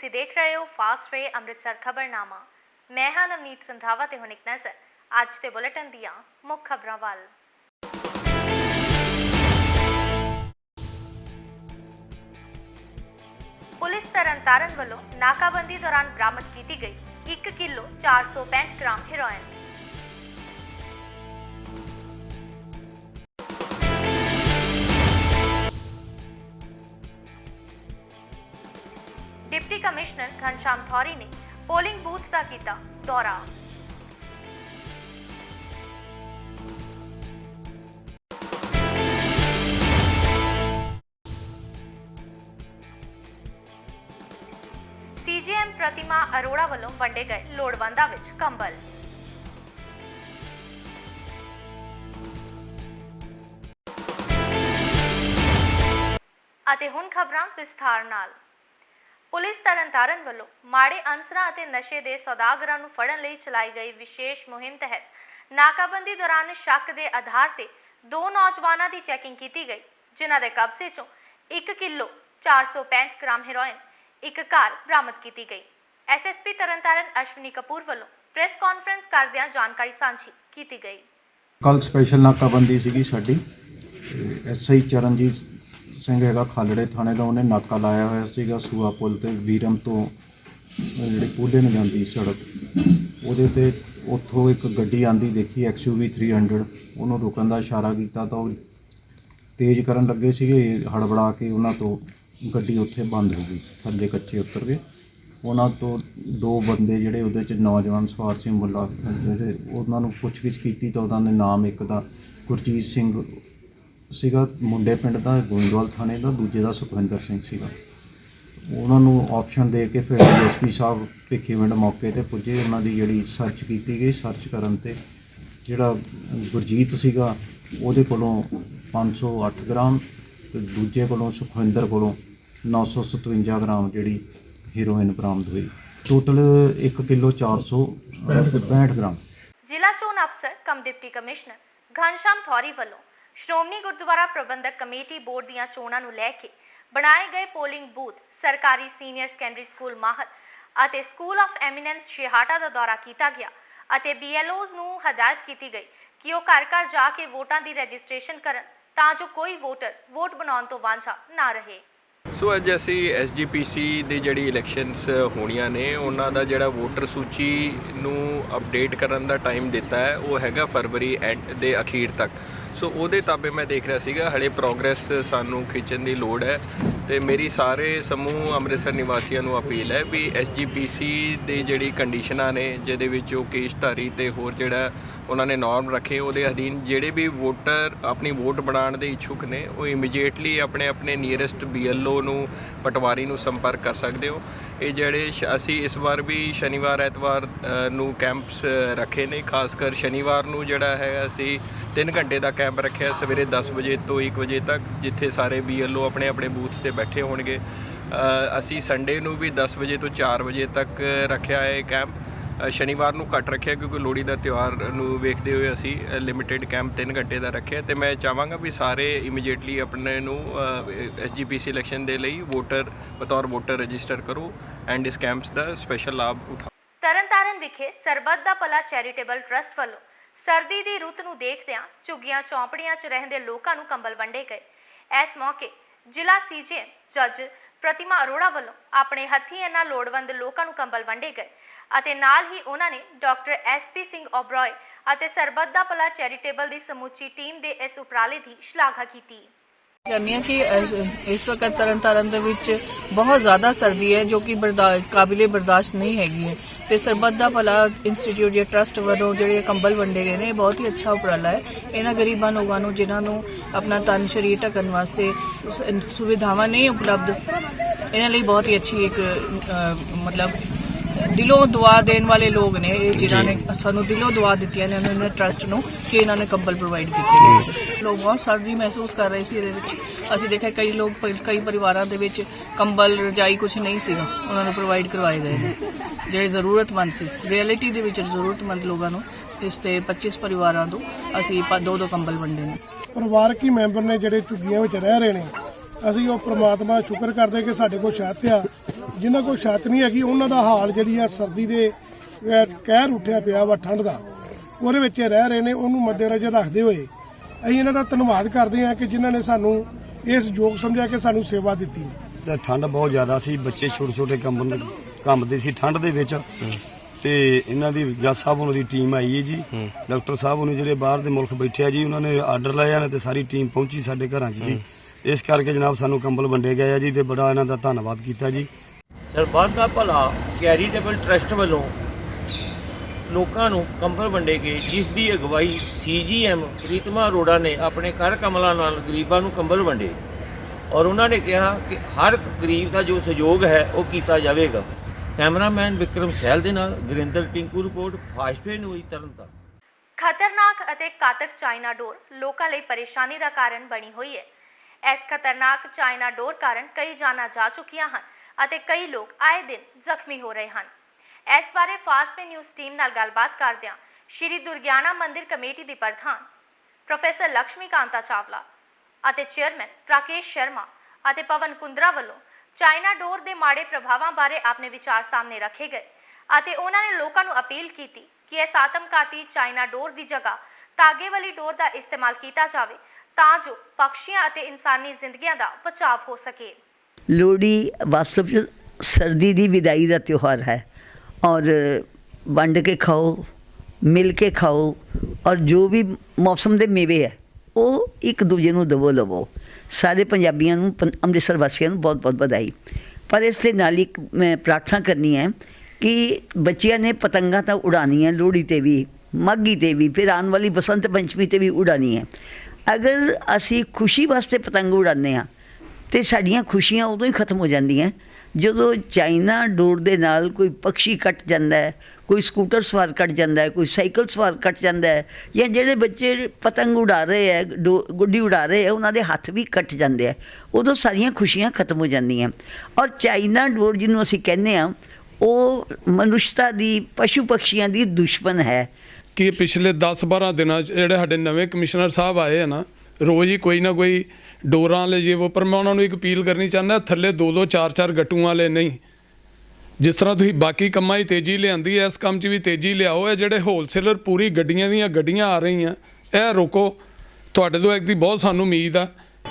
ਤੁਸੀਂ ਦੇਖ ਰਹੇ ਹੋ ਫਾਸਟ ਵੇ ਅੰਮ੍ਰਿਤਸਰ ਖਬਰਨਾਮਾ। ਮੈਂ ਹਾਂ ਨਵਨੀਤ ਰੰਧਾਵਾ ਤੇ ਹੁਣ ਇੱਕ ਨਜ਼ਰ। ਅੱਜ ਦੇ ਬੁਲੇਟਿਨ ਦੀਆਂ ਮੁੱਖ ਖਬਰਾਂ ਵੱਲ। ਪੁਲਿਸ ਤਰਨਤਾਰਨ ਵੱਲੋਂ ਨਾਕਾਬੰਦੀ ਦੌਰਾਨ ਬਰਾਮਦ ਕੀਤੀ ਗਈ 1 kilo 465 gram heroin. Deputy commissioner Ghanshyam Thori ਨੇ ਪੋਲਿੰਗ ਬੂਥ ਦਾ ਕੀਤਾ ਦੌਰਾ। ਸੀਜੀਐਮ ਪ੍ਰਤਿਮਾ ਅਰੋੜਾ ਵੱਲੋਂ ਵੰਡੇ ਗਏ ਲੋੜਵੰਦਾਂ ਵਿੱਚ ਕੰਬਲ। ਅਤੇ ਹੁਣ ਖਬਰਾਂ ਵਿਸਥਾਰ ਨਾਲ। ਪੁਲਿਸ ਤਰਨਤਾਰਨ ਵੱਲੋਂ ਮਾੜੇ ਅਨਸਰਾਂ ਅਤੇ ਨਸ਼ੇ ਦੇ ਸੌਦਾਗਰਾਂ ਨੂੰ ਫੜਨ ਲਈ ਚਲਾਈ ਗਈ ਵਿਸ਼ੇਸ਼ ਮੁਹਿੰਮ ਤਹਿਤ ਨਾਕਾਬੰਦੀ ਦੌਰਾਨ ਸ਼ੱਕ ਦੇ ਆਧਾਰ ਤੇ ਦੋ ਨੌਜਵਾਨਾਂ ਦੀ ਚੈਕਿੰਗ ਕੀਤੀ ਗਈ, ਜਿਨ੍ਹਾਂ ਦੇ ਕਬਜ਼ੇ ਚੋਂ 1 ਕਿਲੋ 465 ਗ੍ਰਾਮ ਹੈਰੋਇਨ ਇੱਕ ਘਰ ਬਰਾਮਦ ਕੀਤੀ ਗਈ। ਐਸਐਸਪੀ ਤਰਨਤਾਰਨ ਅਸ਼ਵਨੀ ਕਪੂਰ ਵੱਲੋਂ ਪ੍ਰੈਸ ਕਾਨਫਰੰਸ ਕਰਦਿਆਂ ਜਾਣਕਾਰੀ ਸਾਂਝੀ ਕੀਤੀ ਗਈ। ਕੱਲ ਸਪੈਸ਼ਲ ਨਾਕਾਬੰਦੀ ਸੀਗੀ ਸਾਡੀ ਐਸਆਈ ਚਰਨਜੀਤ ਸਿੰਘ ਹੈਗਾ ਖਾਲੜੇ ਥਾਣੇ ਦਾ, ਉਹਨੇ ਨਾਕਾ ਲਾਇਆ ਹੋਇਆ ਸੀਗਾ ਸੂਆ ਪੁਲ ਤੇ, ਵੀਰਮ ਤੋਂ ਜਿਹੜੀ ਪੂਲੇ ਨੂੰ ਜਾਂਦੀ ਸੜਕ। ਉਹਦੇ ਤੇ ਉੱਥੋਂ ਇੱਕ ਗੱਡੀ ਆਂਦੀ ਦੇਖੀ XUV 300 ਉਹਨੂੰ ਰੁਕਣ ਦਾ ਇਸ਼ਾਰਾ ਕੀਤਾ ਤਾਂ ਉਹ ਤੇਜ਼ ਕਰਨ ਲੱਗੇ ਸੀਗੇ, ਹੜਬੜਾ ਕੇ ਉਹਨਾਂ ਤੋਂ ਗੱਡੀ ਉੱਥੇ ਬੰਦ ਹੋ ਗਈ, ਥੱਲੇ ਕੱਚੇ ਉਤਰ ਗਏ। ਉਹਨਾਂ ਤੋਂ ਦੋ ਬੰਦੇ ਜਿਹੜੇ ਉਹਦੇ ਚ ਨੌਜਵਾਨ ਸਵਾਰ ਸੀ ਮੁੱਲਾ ਜਿਹੜੇ ਉਹਨਾਂ ਨੂੰ ਪੁੱਛਗਿੱਛ ਕੀਤੀ ਤਾਂ ਉਹਨਾਂ ਦੇ ਨਾਮ ਇੱਕ ਦਾ ਗੁਰਜੀਤ ਸਿੰਘ ਸੀਗਾ, ਮੁੰਡੇ ਪਿੰਡ ਦਾ, ਗੋਇੰਦਵਾਲ ਥਾਣੇ ਦਾ, ਦੂਜੇ ਦਾ ਸੁਖਵਿੰਦਰ ਸਿੰਘ ਸੀਗਾ। ਉਹਨਾਂ ਨੂੰ ਆਪਸ਼ਨ ਦੇ ਕੇ ਫਿਰ ਐਸਪੀ ਸਾਹਿਬ ਭਿੱਖੀਵਿੰਡ ਮੌਕੇ ਤੇ ਪੁੱਜੇ। ਉਹਨਾਂ ਦੀ ਜਿਹੜੀ ਸਰਚ ਕੀਤੀ ਗਈ ਸਰਚ ਕਰਨ ਤੇ ਜਿਹੜਾ ਗੁਰਜੀਤ ਸੀਗਾ, ਉਹਦੇ ਕੋਲੋਂ 508 ਗ੍ਰਾਮ ਤੇ ਦੂਜੇ ਕੋਲੋਂ ਸੁਖਵਿੰਦਰ ਕੋਲੋਂ 957 ਗ੍ਰਾਮ ਜਿਹੜੀ ਹੀਰੋਇਨ ਬਰਾਮਦ ਹੋਈ। Total 1 kilo 465 gram. ਜ਼ਿਲ੍ਹਾ ਚੋਣ ਅਫਸਰ cum deputy commissioner Ghanshyam Thori ਵੱਲੋਂ ਸ਼੍ਰੋਮਣੀ ਗੁਰਦੁਆਰਾ ਪ੍ਰਬੰਧਕ ਕਮੇਟੀ ਬੋਰਡ ਦੀਆਂ ਚੋਣਾਂ ਨੂੰ ਲੈ ਕੇ ਬਣਾਏ ਗਏ ਪੋਲਿੰਗ ਬੂਥ, ਸਰਕਾਰੀ ਸੀਨੀਅਰ ਸੈਕੰਡਰੀ ਸਕੂਲ ਮਾਹਰ ਅਤੇ ਸਕੂਲ ਆਫ ਐਮੀਨੈਂਸ ਸ਼ਿਹਾਟਾ ਦਾ ਦੌਰਾ ਕੀਤਾ ਗਿਆ ਅਤੇ BLOs ਨੂੰ ਹਦਾਇਤ ਕੀਤੀ ਗਈ ਕਿ ਉਹ ਘਰ ਘਰ ਜਾ ਕੇ ਵੋਟਾਂ ਦੀ ਰਜਿਸਟ੍ਰੇਸ਼ਨ ਕਰਨ ਤਾਂ ਜੋ ਕੋਈ ਵੋਟਰ ਵੋਟ ਬਣਾਉਣ ਤੋਂ ਵਾਂਝਾ ਨਾ ਰਹੇ। ਸੋ ਅੱਜ ਅਸੀਂ ਐਸਜੀਪੀਸੀ ਦੀ ਜਿਹੜੀ ਇਲੈਕਸ਼ਨਸ ਹੋਣੀਆਂ ਨੇ, ਉਹਨਾਂ ਦਾ ਜਿਹੜਾ ਵੋਟਰ ਸੂਚੀ ਨੂੰ ਅਪਡੇਟ ਕਰਨ ਦਾ ਟਾਈਮ ਦਿੱਤਾ ਹੈ, ਉਹ ਹੈਗਾ ਫਰਵਰੀ ਐਂਡ ਦੇ ਅਖੀਰ ਤੱਕ। ਸੋ ਉਹਦੇ ਤਾਬੇ ਮੈਂ ਦੇਖ ਰਿਹਾ ਸੀਗਾ, ਹਲੇ ਪ੍ਰੋਗਰੈਸ ਸਾਨੂੰ ਖਿੱਚਣ ਦੀ ਲੋੜ ਹੈ ਤੇ ਮੇਰੀ ਸਾਰੇ ਸਮੂਹ ਅੰਮ੍ਰਿਤਸਰ ਨਿਵਾਸੀਆਂ ਨੂੰ ਅਪੀਲ ਹੈ ਵੀ ਐਸਜੀਪੀਸੀ ਦੀ ਜਿਹੜੀ ਕੰਡੀਸ਼ਨਾਂ ਨੇ, ਜਿਹਦੇ ਵਿੱਚ ਉਹ ਕੇਸ਼ਧਾਰੀ ਤੇ ਹੋਰ ਜਿਹੜਾ ਉਹਨਾਂ ਨੇ ਨਾਰਮ ਰੱਖੇ, ਉਹਦੇ ਅਧੀਨ ਜਿਹੜੇ ਵੀ ਵੋਟਰ ਆਪਣੀ ਵੋਟ ਬਣਾਉਣ ਦੇ ਇੱਛੁਕ ਨੇ, ਉਹ ਇਮੀਡੀਏਟਲੀ ਆਪਣੇ ਆਪਣੇ ਨੀਅਰੈਸਟ ਬੀਐਲਓ ਨੂੰ ਪਟਵਾਰੀ ਨੂੰ ਸੰਪਰਕ ਕਰ ਸਕਦੇ ਹੋ। ਇਹ ਜਿਹੜੇ ਸ਼- ਅਸੀਂ ਇਸ ਵਾਰ ਵੀ ਸ਼ਨੀਵਾਰ, ਐਤਵਾਰ ਨੂੰ ਕੈਂਪਸ ਰੱਖੇ ਨੇ। ਖਾਸ ਕਰ ਸ਼ਨੀਵਾਰ ਨੂੰ ਜਿਹੜਾ ਹੈ, ਅਸੀਂ 3 ਘੰਟੇ ਦਾ ਕੈਂਪ ਰੱਖਿਆ ਸਵੇਰੇ 10 ਵਜੇ ਤੋਂ 1 ਵਜੇ ਤੱਕ, ਜਿੱਥੇ ਸਾਰੇ ਬੀਐਲਓ ਆਪਣੇ ਆਪਣੇ ਬੂਥ ਤੇ ਬੈਠੇ ਹੋਣਗੇ। ਅਸੀਂ ਸੰਡੇ ਨੂੰ ਵੀ 10 ਵਜੇ ਤੋਂ 4 ਵਜੇ ਤੱਕ ਰੱਖਿਆ ਹੈ ਕੈਂਪ। ਸ਼ਨੀਵਾਰ ਨੂੰ ਘੱਟ ਰੱਖਿਆ ਕਿਉਂਕਿ ਲੋਹੜੀ ਦਾ ਤਿਉਹਾਰ ਨੂੰ ਵੇਖਦੇ ਹੋਏ ਅਸੀਂ ਲਿਮਿਟਿਡ ਕੈਂਪ 3 ਘੰਟੇ ਦਾ ਰੱਖਿਆ। ਤੇ ਮੈਂ ਚਾਹਾਂਗਾ ਵੀ ਸਾਰੇ ਇਮੀਡੀਏਟਲੀ ਆਪਣੇ ਨੂੰ ਐਸਜੀਪੀਸੀ ਇਲੈਕਸ਼ਨ ਦੇ ਲਈ ਵੋਟਰ ਬਤੌਰ ਵੋਟਰ ਰਜਿਸਟਰ ਕਰੋ ਐਂਡ ਇਸ ਕੈਂਪਸ ਦਾ ਸਪੈਸ਼ਲ ਲਾਭ ਉਠਾਓ ਤਰਨਤਾਰਨ ਵਿਖੇ ਸਰਬੱਤ ਦਾ ਭਲਾ ਚੈਰੀਟੇਬਲ ਟਰਸਟ ਵੱਲੋਂ ਸਰਦੀ ਦੀ ਰੁੱਤ ਨੂੰ ਦੇਖਦਿਆਂ ਝੁੱਗੀਆਂ ਚੌਂਪੜੀਆਂ 'ਚ ਰਹਿੰਦੇ ਲੋਕਾਂ ਨੂੰ ਕੰਬਲ ਵੰਡੇ ਗਏ। ਇਸ ਮੌਕੇ ਜ਼ਿਲ੍ਹਾ ਸੀਜੀਐਮ ਜੱਜ ਪ੍ਰਤਿਮਾ ਅਰੋੜਾ ਵੱਲੋਂ ਆਪਣੇ ਹੱਥੀਂ ਇਹਨਾਂ ਲੋੜਵੰਦ ਲੋਕਾਂ ਨੂੰ ਕੰਬਲ ਵੰਡੇ ਗਏ। ਅਤੇ ਨਾਲ ਹੀ ਉਹਨਾਂ ਨੇ ਡਾਕਟਰ ਐਸਪੀ ਸਿੰਘ ਓਬਰੋਏ ਅਤੇ ਸਰਬੱਤ ਦਾ ਭਲਾ ਚੈਰੀਟੇਬਲ ਦੀ ਸਮੁੱਚੀ ਟੀਮ ਦੇ ਇਸ ਉਪਰਾਲੇ ਦੀ ਸ਼ਲਾਘਾ ਕੀਤੀ। ਜਾਣਦੇ ਹਾਂ ਕਿ ਇਸ- ਵਕਤ ਤਰਨਤਾਰਨ ਦੇ ਵਿੱਚ ਬਹੁਤ ਜ਼ਿਆਦਾ ਸਰਦੀ ਹੈ, ਜੋ ਕਿ ਬਰਦਾਸ਼ਤ ਕਾਬਿਲੇ ਬਰਦਾਸ਼ਤ ਨਹੀਂ ਹੈਗੀ ਹੈ। ਤੇ ਸਰਬੱਤ ਦਾ ਭਲਾ ਇੰਸਟੀਚਿਊਟ ਜਾਂ ਟਰਸਟ ਵੱਲੋਂ ਜਿਹੜੇ ਕੰਬਲ ਵੰਡੇ ਗਏ ਨੇ, ਇਹ ਬਹੁਤ ਹੀ ਅੱਛਾ ਉਪਰਾਲਾ ਹੈ। ਇਹਨਾਂ ਗਰੀਬਾਂ ਲੋਕਾਂ ਨੂੰ, ਜਿਨ੍ਹਾਂ ਨੂੰ ਆਪਣਾ ਤਨ ਸਰੀਰ ਢੱਕਣ ਵਾਸਤੇ ਉਸ- ਸੁਵਿਧਾਵਾਂ ਨਹੀਂ ਉਪਲਬਧ, ਇਹਨਾਂ ਲਈ ਬਹੁਤ ਹੀ ਅੱਛੀ ਇੱਕ ਮਤਲਬ ਦਿਲੋਂ ਦੁਆ ਦੇਣ ਵਾਲੇ ਲੋਕ ਨੇ ਇਹ ਜਿਨ੍ਹਾਂ ਨੇ ਸਾਨੂੰ ਦਿਲੋਂ ਦੁਆ ਦਿੱਤੀਆਂ ਨੇ ਉਹਨਾਂ ਨੇ ਟਰਸਟ ਨੂੰ ਕਿ ਇਹਨਾਂ ਨੇ ਕੰਬਲ ਪ੍ਰੋਵਾਈਡ ਕੀਤੇ ਨੇ। ਲੋਕ ਬਹੁਤ ਸਰਦੀ ਮਹਿਸੂਸ ਕਰ ਰਹੇ ਸੀ ਇਹਦੇ ਵਿੱਚ। ਅਸੀਂ ਦੇਖਿਆ ਕਈ ਲੋਕ ਕਈ ਪਰਿਵਾਰਾਂ ਦੇ ਵਿੱਚ ਕੰਬਲ ਰਜਾਈ ਕੁਝ ਨਹੀਂ ਸੀਗਾ। ਉਹਨਾਂ ਨੂੰ ਪ੍ਰੋਵਾਈਡ ਕਰਵਾਏ ਗਏ ਨੇ। ਜਿਹੜੇ ਜ਼ਰੂਰਤਮੰਦ ਸੀ। ਰਿਐਲਿਟੀ ਦੇ ਵਿੱਚ ਜ਼ਰੂਰਤਮੰਦ ਲੋਕਾਂ ਨੂੰ ਇਸ ਤੇ 25 ਪਰਿਵਾਰਾਂ ਤੋਂ ਅਸੀਂ ਦੋ ਦੋ ਕੰਬਲ ਵੰਡੇ ਨੇ। ਪਰਿਵਾਰਕ ਹੀ ਮੈਂਬਰ ਨੇ ਜਿਹੜੇ ਝੁੱਗੀਆਂ ਵਿੱਚ ਰਹਿ ਰਹੇ ਨੇ ਅਸੀਂ ਉਹ ਪ੍ਰਮਾਤਮਾ ਦਾ ਸ਼ੁਕਰ ਕਰਦੇ ਕਿ ਸਾਡੇ ਕੋਲ ਸ਼ਾਇਤ ਆ ਜਿਨ੍ਹਾਂ ਕੋਲ ਛੱਤ ਨਹੀਂ ਹੈਗੀ ਉਹਨਾਂ ਦਾ ਹਾਲ ਜਿਹੜੀ ਆ ਸਰਦੀ ਦੇ ਕਹਿਰ ਉੱਠਿਆ ਪਿਆ ਵਾ ਠੰਡ ਦਾ। ਉਹਦੇ ਵਿੱਚ ਰਹਿ ਰਹੇ ਨੇ ਉਹਨੂੰ ਮੱਦੇਨਜ਼ਰ ਰੱਖਦੇ ਹੋਏ ਅਸੀਂ ਇਹਨਾਂ ਦਾ ਧੰਨਵਾਦ ਕਰਦੇ ਹਾਂ ਕਿ ਜਿਨ੍ਹਾਂ ਨੇ ਸਾਨੂੰ ਇਸ ਯੋਗ ਸਮਝਿਆ ਕਿ ਸਾਨੂੰ ਸੇਵਾ ਦਿੱਤੀ। ਤੇ ਠੰਡ ਬਹੁਤ ਜ਼ਿਆਦਾ ਸੀ ਬੱਚੇ ਛੋਟੇ ਛੋਟੇ ਕੰਮ ਕੰਮਦੇ ਸੀ ਠੰਡ ਦੇ ਵਿੱਚ। ਤੇ ਇਹਨਾਂ ਦੀ ਜੱਜ ਸਾਹਿਬ ਉਹਨਾਂ ਦੀ ਟੀਮ ਆਈ ਹੈ ਜੀ। ਡਾਕਟਰ ਸਾਹਿਬ ਉਹਨੇ ਜਿਹੜੇ ਬਾਹਰ ਦੇ ਮੁਲਕ ਬੈਠੇ ਆ ਜੀ ਉਹਨਾਂ ਨੇ ਆਰਡਰ ਲਾਇਆ ਨੇ ਤੇ ਸਾਰੀ ਟੀਮ ਪਹੁੰਚੀ ਸਾਡੇ ਘਰਾਂ 'ਚ ਜੀ। ਇਸ ਕਰਕੇ ਜਨਾਬ ਸਾਨੂੰ ਕੰਬਲ ਵੰਡੇ ਗਏ ਆ ਜੀ ਤੇ ਬੜਾ ਇਹਨਾਂ ਦਾ ਧੰਨਵਾਦ ਕੀਤਾ ਜੀ। ਸਰਬੱਤ ਦਾ ਭਲਾ ਚੈਰੀਟੇਬਲ ਟਰਸਟ ਵੱਲੋਂ ਲੋਕਾਂ ਨੂੰ ਕੰਬਲ ਵੰਡੇ ਗਏ, ਜਿਸ ਦੀ ਅਗਵਾਈ ਸੀਜੀਐਮ ਪ੍ਰੀਤਮਾ ਅਰੋੜਾ ਨੇ ਆਪਣੇ ਕਰ ਕਮਲਾਂ ਨਾਲ ਗਰੀਬਾਂ ਨੂੰ ਕੰਬਲ ਵੰਡੇ। ਔਰ ਉਹਨਾਂ ਨੇ ਕਿਹਾ ਕਿ ਹਰ ਗਰੀਬ ਦਾ ਜੋ ਸਹਿਯੋਗ ਹੈ, ਉਹ ਕੀਤਾ ਜਾਵੇਗਾ। ਕੈਮਰਾਮੈਨ ਵਿਕਰਮ ਸਹਿਲ ਦੇ ਨਾਲ Gurinder Tinku report Fastway news Tarn Taran. ਖਤਰਨਾਕ ਅਤੇ ਕਾਤਕ ਚਾਈਨਾ ਡੋਰ ਲੋਕਾਂ ਲਈ ਪਰੇਸ਼ਾਨੀ ਦਾ ਕਾਰਨ ਬਣੀ ਹੋਈ ਹੈ। ਇਸ ਖਤਰਨਾਕ ਚਾਈਨਾ ਡੋਰ ਕਾਰਨ ਕਈ ਜਾਨਾਂ ਜਾ ਚੁੱਕੀਆਂ ਹਨ। ਅਤੇ ਕਈ ਲੋਕ ਆਏ ਦਿਨ ਜ਼ਖਮੀ ਹੋ ਰਹੇ ਹਨ। ਇਸ ਬਾਰੇ ਫਾਸਟਵੇ ਨਿਊਜ਼ ਟੀਮ ਨਾਲ ਗੱਲਬਾਤ ਕਰਦਿਆਂ ਸ਼੍ਰੀ ਦੁਰਗਿਆਨਾ ਮੰਦਿਰ ਕਮੇਟੀ ਦੇ ਪ੍ਰਧਾਨ ਪ੍ਰੋਫੈਸਰ ਲక్ష్ਮੀ ਕਾਂਤਾ ਚਾਵਲਾ ਅਤੇ ਚੇਅਰਮੈਨ ਰਾਕੇਸ਼ ਸ਼ਰਮਾ ਅਤੇ ਪਵਨ ਕੁੰਦਰਾ ਵੱਲੋਂ ਚਾਈਨਾ ਡੋਰ ਦੇ ਮਾੜੇ ਪ੍ਰਭਾਵਾਂ ਬਾਰੇ ਆਪਣੇ ਵਿਚਾਰ ਸਾਹਮਣੇ ਰੱਖੇ ਗਏ ਅਤੇ ਉਹਨਾਂ ਨੇ ਲੋਕਾਂ ਨੂੰ ਅਪੀਲ ਕੀਤੀ ਕਿ ਇਸ ਆਤਮਘਾਤੀ ਚਾਈਨਾ ਡੋਰ ਦੀ ਜਗ੍ਹਾ ਤਾਗੇ ਵਾਲੀ ਡੋਰ ਦਾ ਇਸਤੇਮਾਲ ਕੀਤਾ ਜਾਵੇ ਤਾਂ ਜੋ ਪੰਛੀਆਂ ਅਤੇ ਇਨਸਾਨੀ ਜ਼ਿੰਦਗੀਆਂ ਦਾ ਬਚਾਅ ਹੋ ਸਕੇ। ਲੋਹੜੀ ਵਾਸਤਵ 'ਚ ਸਰਦੀ ਦੀ ਵਿਦਾਈ ਦਾ ਤਿਉਹਾਰ ਹੈ। ਔਰ ਵੰਡ ਕੇ ਖਾਓ, ਮਿਲ ਕੇ ਖਾਓ ਔਰ ਜੋ ਵੀ ਮੌਸਮ ਦੇ ਮੇਵੇ ਹੈ, ਉਹ ਇੱਕ ਦੂਜੇ ਨੂੰ ਦਵੋ ਲਵੋ। ਸਾਰੇ ਪੰਜਾਬੀਆਂ ਨੂੰ, ਪੰ- ਅੰਮ੍ਰਿਤਸਰ ਵਾਸੀਆਂ ਨੂੰ ਬਹੁਤ ਬਹੁਤ ਵਧਾਈ। ਪਰ ਇਸ ਦੇ ਨਾਲ ਹੀ ਮੈਂ ਪ੍ਰਾਰਥਨਾ ਕਰਨੀ ਹੈ ਕਿ ਬੱਚਿਆਂ ਨੇ ਪਤੰਗਾਂ ਤਾਂ ਉਡਾਉਣੀਆਂ, ਲੋਹੜੀ ਤੇ ਵੀ, ਮਾਘੀ ਤੇ ਵੀ, ਫਿਰ ਆਉਣ ਵਾਲੀ ਬਸੰਤ ਪੰਚਮੀ ਤੇ ਵੀ ਉਡਾਉਣੀ ਹੈ। ਅਗਰ ਅਸੀਂ ਖੁਸ਼ੀ ਵਾਸਤੇ ਪਤੰਗ ਉਡਾਉਂਦੇ ਹਾਂ ਤੇ ਸਾਡੀਆਂ ਖੁਸ਼ੀਆਂ ਉਦੋਂ ਹੀ ਖਤਮ ਹੋ ਜਾਂਦੀਆਂ। ਜਦੋਂ ਚਾਈਨਾ ਡੋਰ ਦੇ ਨਾਲ ਕੋਈ ਪੰਛੀ ਕੱਟ ਜਾਂਦਾ ਹੈ, ਕੋਈ ਸਕੂਟਰ ਸਵਾਰ ਕੱਟ ਜਾਂਦਾ ਹੈ, ਕੋਈ ਸਾਈਕਲ ਸਵਾਰ ਕੱਟ ਜਾਂਦਾ ਹੈ, ਜਾਂ ਜਿਹੜੇ ਬੱਚੇ ਪਤੰਗ ਉਡਾ ਰਹੇ ਹੈ ਗੁੱਡੀ ਉਡਾ ਰਹੇ ਹੈ, ਉਹਨਾਂ ਦੇ ਹੱਥ ਵੀ ਕੱਟ ਜਾਂਦੇ ਆ ਉਦੋਂ ਸਾਰੀਆਂ ਖੁਸ਼ੀਆਂ ਖਤਮ ਹੋ ਜਾਂਦੀਆਂ। ਔਰ ਚਾਈਨਾ ਡੋਰ ਜਿਹਨੂੰ ਅਸੀਂ ਕਹਿੰਦੇ ਆ ਉਹ ਮਨੁੱਖਤਾ ਦੀ, ਪਸ਼ੂ ਪਕਸ਼ੀਆਂ ਦੀ ਦੁਸ਼ਮਣ ਹੈ। ਕਿ ਪਿਛਲੇ 10-12 ਦਿਨਾਂ 'ਚ ਜਿਹੜੇ ਸਾਡੇ ਨਵੇਂ ਕਮਿਸ਼ਨਰ ਸਾਹਿਬ ਆਏ ਆ ਨਾ, ਰੋਜ਼ ਹੀ ਕੋਈ ਨਾ ਕੋਈ ਡੋਰਾਂ ਲੈ ਜੇ ਉਹ ਪਰ ਮੈਂ ਉਹਨਾਂ ਨੂੰ ਇੱਕ ਅਪੀਲ ਕਰਨੀ ਚਾਹੁੰਦਾ, ਥੱਲੇ 2-2 4-4 ਗੱਟੂਆਂ ਵਾਲੇ ਨਹੀਂ। ਜਿਸ ਤਰ੍ਹਾਂ ਤੁਸੀਂ ਬਾਕੀ ਕੰਮਾਂ 'ਚ ਤੇਜ਼ੀ ਲਿਆਂਦੀ ਹੈ ਇਸ ਕੰਮ 'ਚ ਵੀ ਤੇਜ਼ੀ ਲਿਆਓ, ਇਹ ਜਿਹੜੇ ਹੋਲਸੇਲਰ ਪੂਰੀ ਗੱਡੀਆਂ ਦੀਆਂ ਗੱਡੀਆਂ ਆ ਰਹੀਆਂ, ਇਹ ਰੋਕੋ। ਤੁਹਾਡੇ ਤੋਂ ਇੱਕ ਦੀ ਬਹੁਤ ਸਾਨੂੰ ਉਮੀਦ ਆ।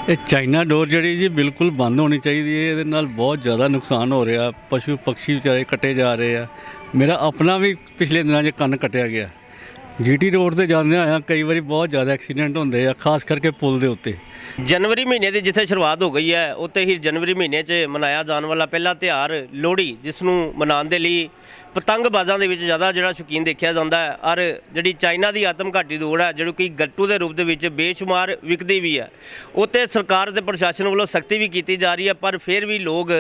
ਇਹ ਚਾਈਨਾ ਡੋਰ ਜਿਹੜੀ ਜੀ ਬਿਲਕੁਲ ਬੰਦ ਹੋਣੀ ਚਾਹੀਦੀ ਹੈ ਇਹਦੇ ਨਾਲ ਬਹੁਤ ਜ਼ਿਆਦਾ ਨੁਕਸਾਨ ਹੋ ਰਿਹਾ ਪਸ਼ੂ ਪੰਛੀ ਵਿਚਾਰੇ ਕੱਟੇ ਜਾ ਰਹੇ ਆ। ਮੇਰਾ ਆਪਣਾ ਵੀ ਪਿਛਲੇ ਦਿਨਾਂ 'ਚ ਕੰਨ ਕੱਟਿਆ ਗਿਆ। ਜੀਟੀ ਰੋਡ ਤੇ ਜਾਂਦੇ ਆ ਕਈ ਵਾਰੀ ਬਹੁਤ ਜ਼ਿਆਦਾ ਐਕਸੀਡੈਂਟ ਹੁੰਦੇ ਆ, ਖਾਸ ਕਰਕੇ ਪੁਲ ਦੇ ਉੱਤੇ। ਜਨਵਰੀ ਮਹੀਨੇ ਦੀ ਜਿੱਥੇ ਸ਼ੁਰੂਆਤ ਹੋ ਗਈ ਹੈ, ਉੱਥੇ ਹੀ ਜਨਵਰੀ ਮਹੀਨੇ 'ਚ ਮਨਾਇਆ ਜਾਣ ਵਾਲਾ ਪਹਿਲਾ ਤਿਉਹਾਰ ਲੋਹੜੀ, ਜਿਸ ਨੂੰ ਮਨਾਉਣ ਦੇ ਲਈ ਪਤੰਗਬਾਜ਼ਾਂ ਦੇ ਵਿੱਚ ਜ਼ਿਆਦਾ ਜਿਹੜਾ ਸ਼ੌਕੀਨ ਦੇਖਿਆ ਜਾਂਦਾ ਹੈ। ਔਰ ਜਿਹੜੀ ਚਾਈਨਾ ਦੀ ਆਤਮਘਾਤੀ ਦੌੜ ਹੈ, ਜਿਹੜੀ ਕਿ ਗੱਟੂ ਦੇ ਰੂਪ ਦੇ ਵਿੱਚ ਬੇਸ਼ੁਮਾਰ ਵਿਕਦੀ ਵੀ ਹੈ ਉੱਤੇ ਸਰਕਾਰ ਤੇ ਪ੍ਰਸ਼ਾਸਨ ਵੱਲੋਂ ਸਖਤੀ ਵੀ ਕੀਤੀ ਜਾ ਰਹੀ ਹੈ, ਪਰ ਫਿਰ ਵੀ ਲੋਕ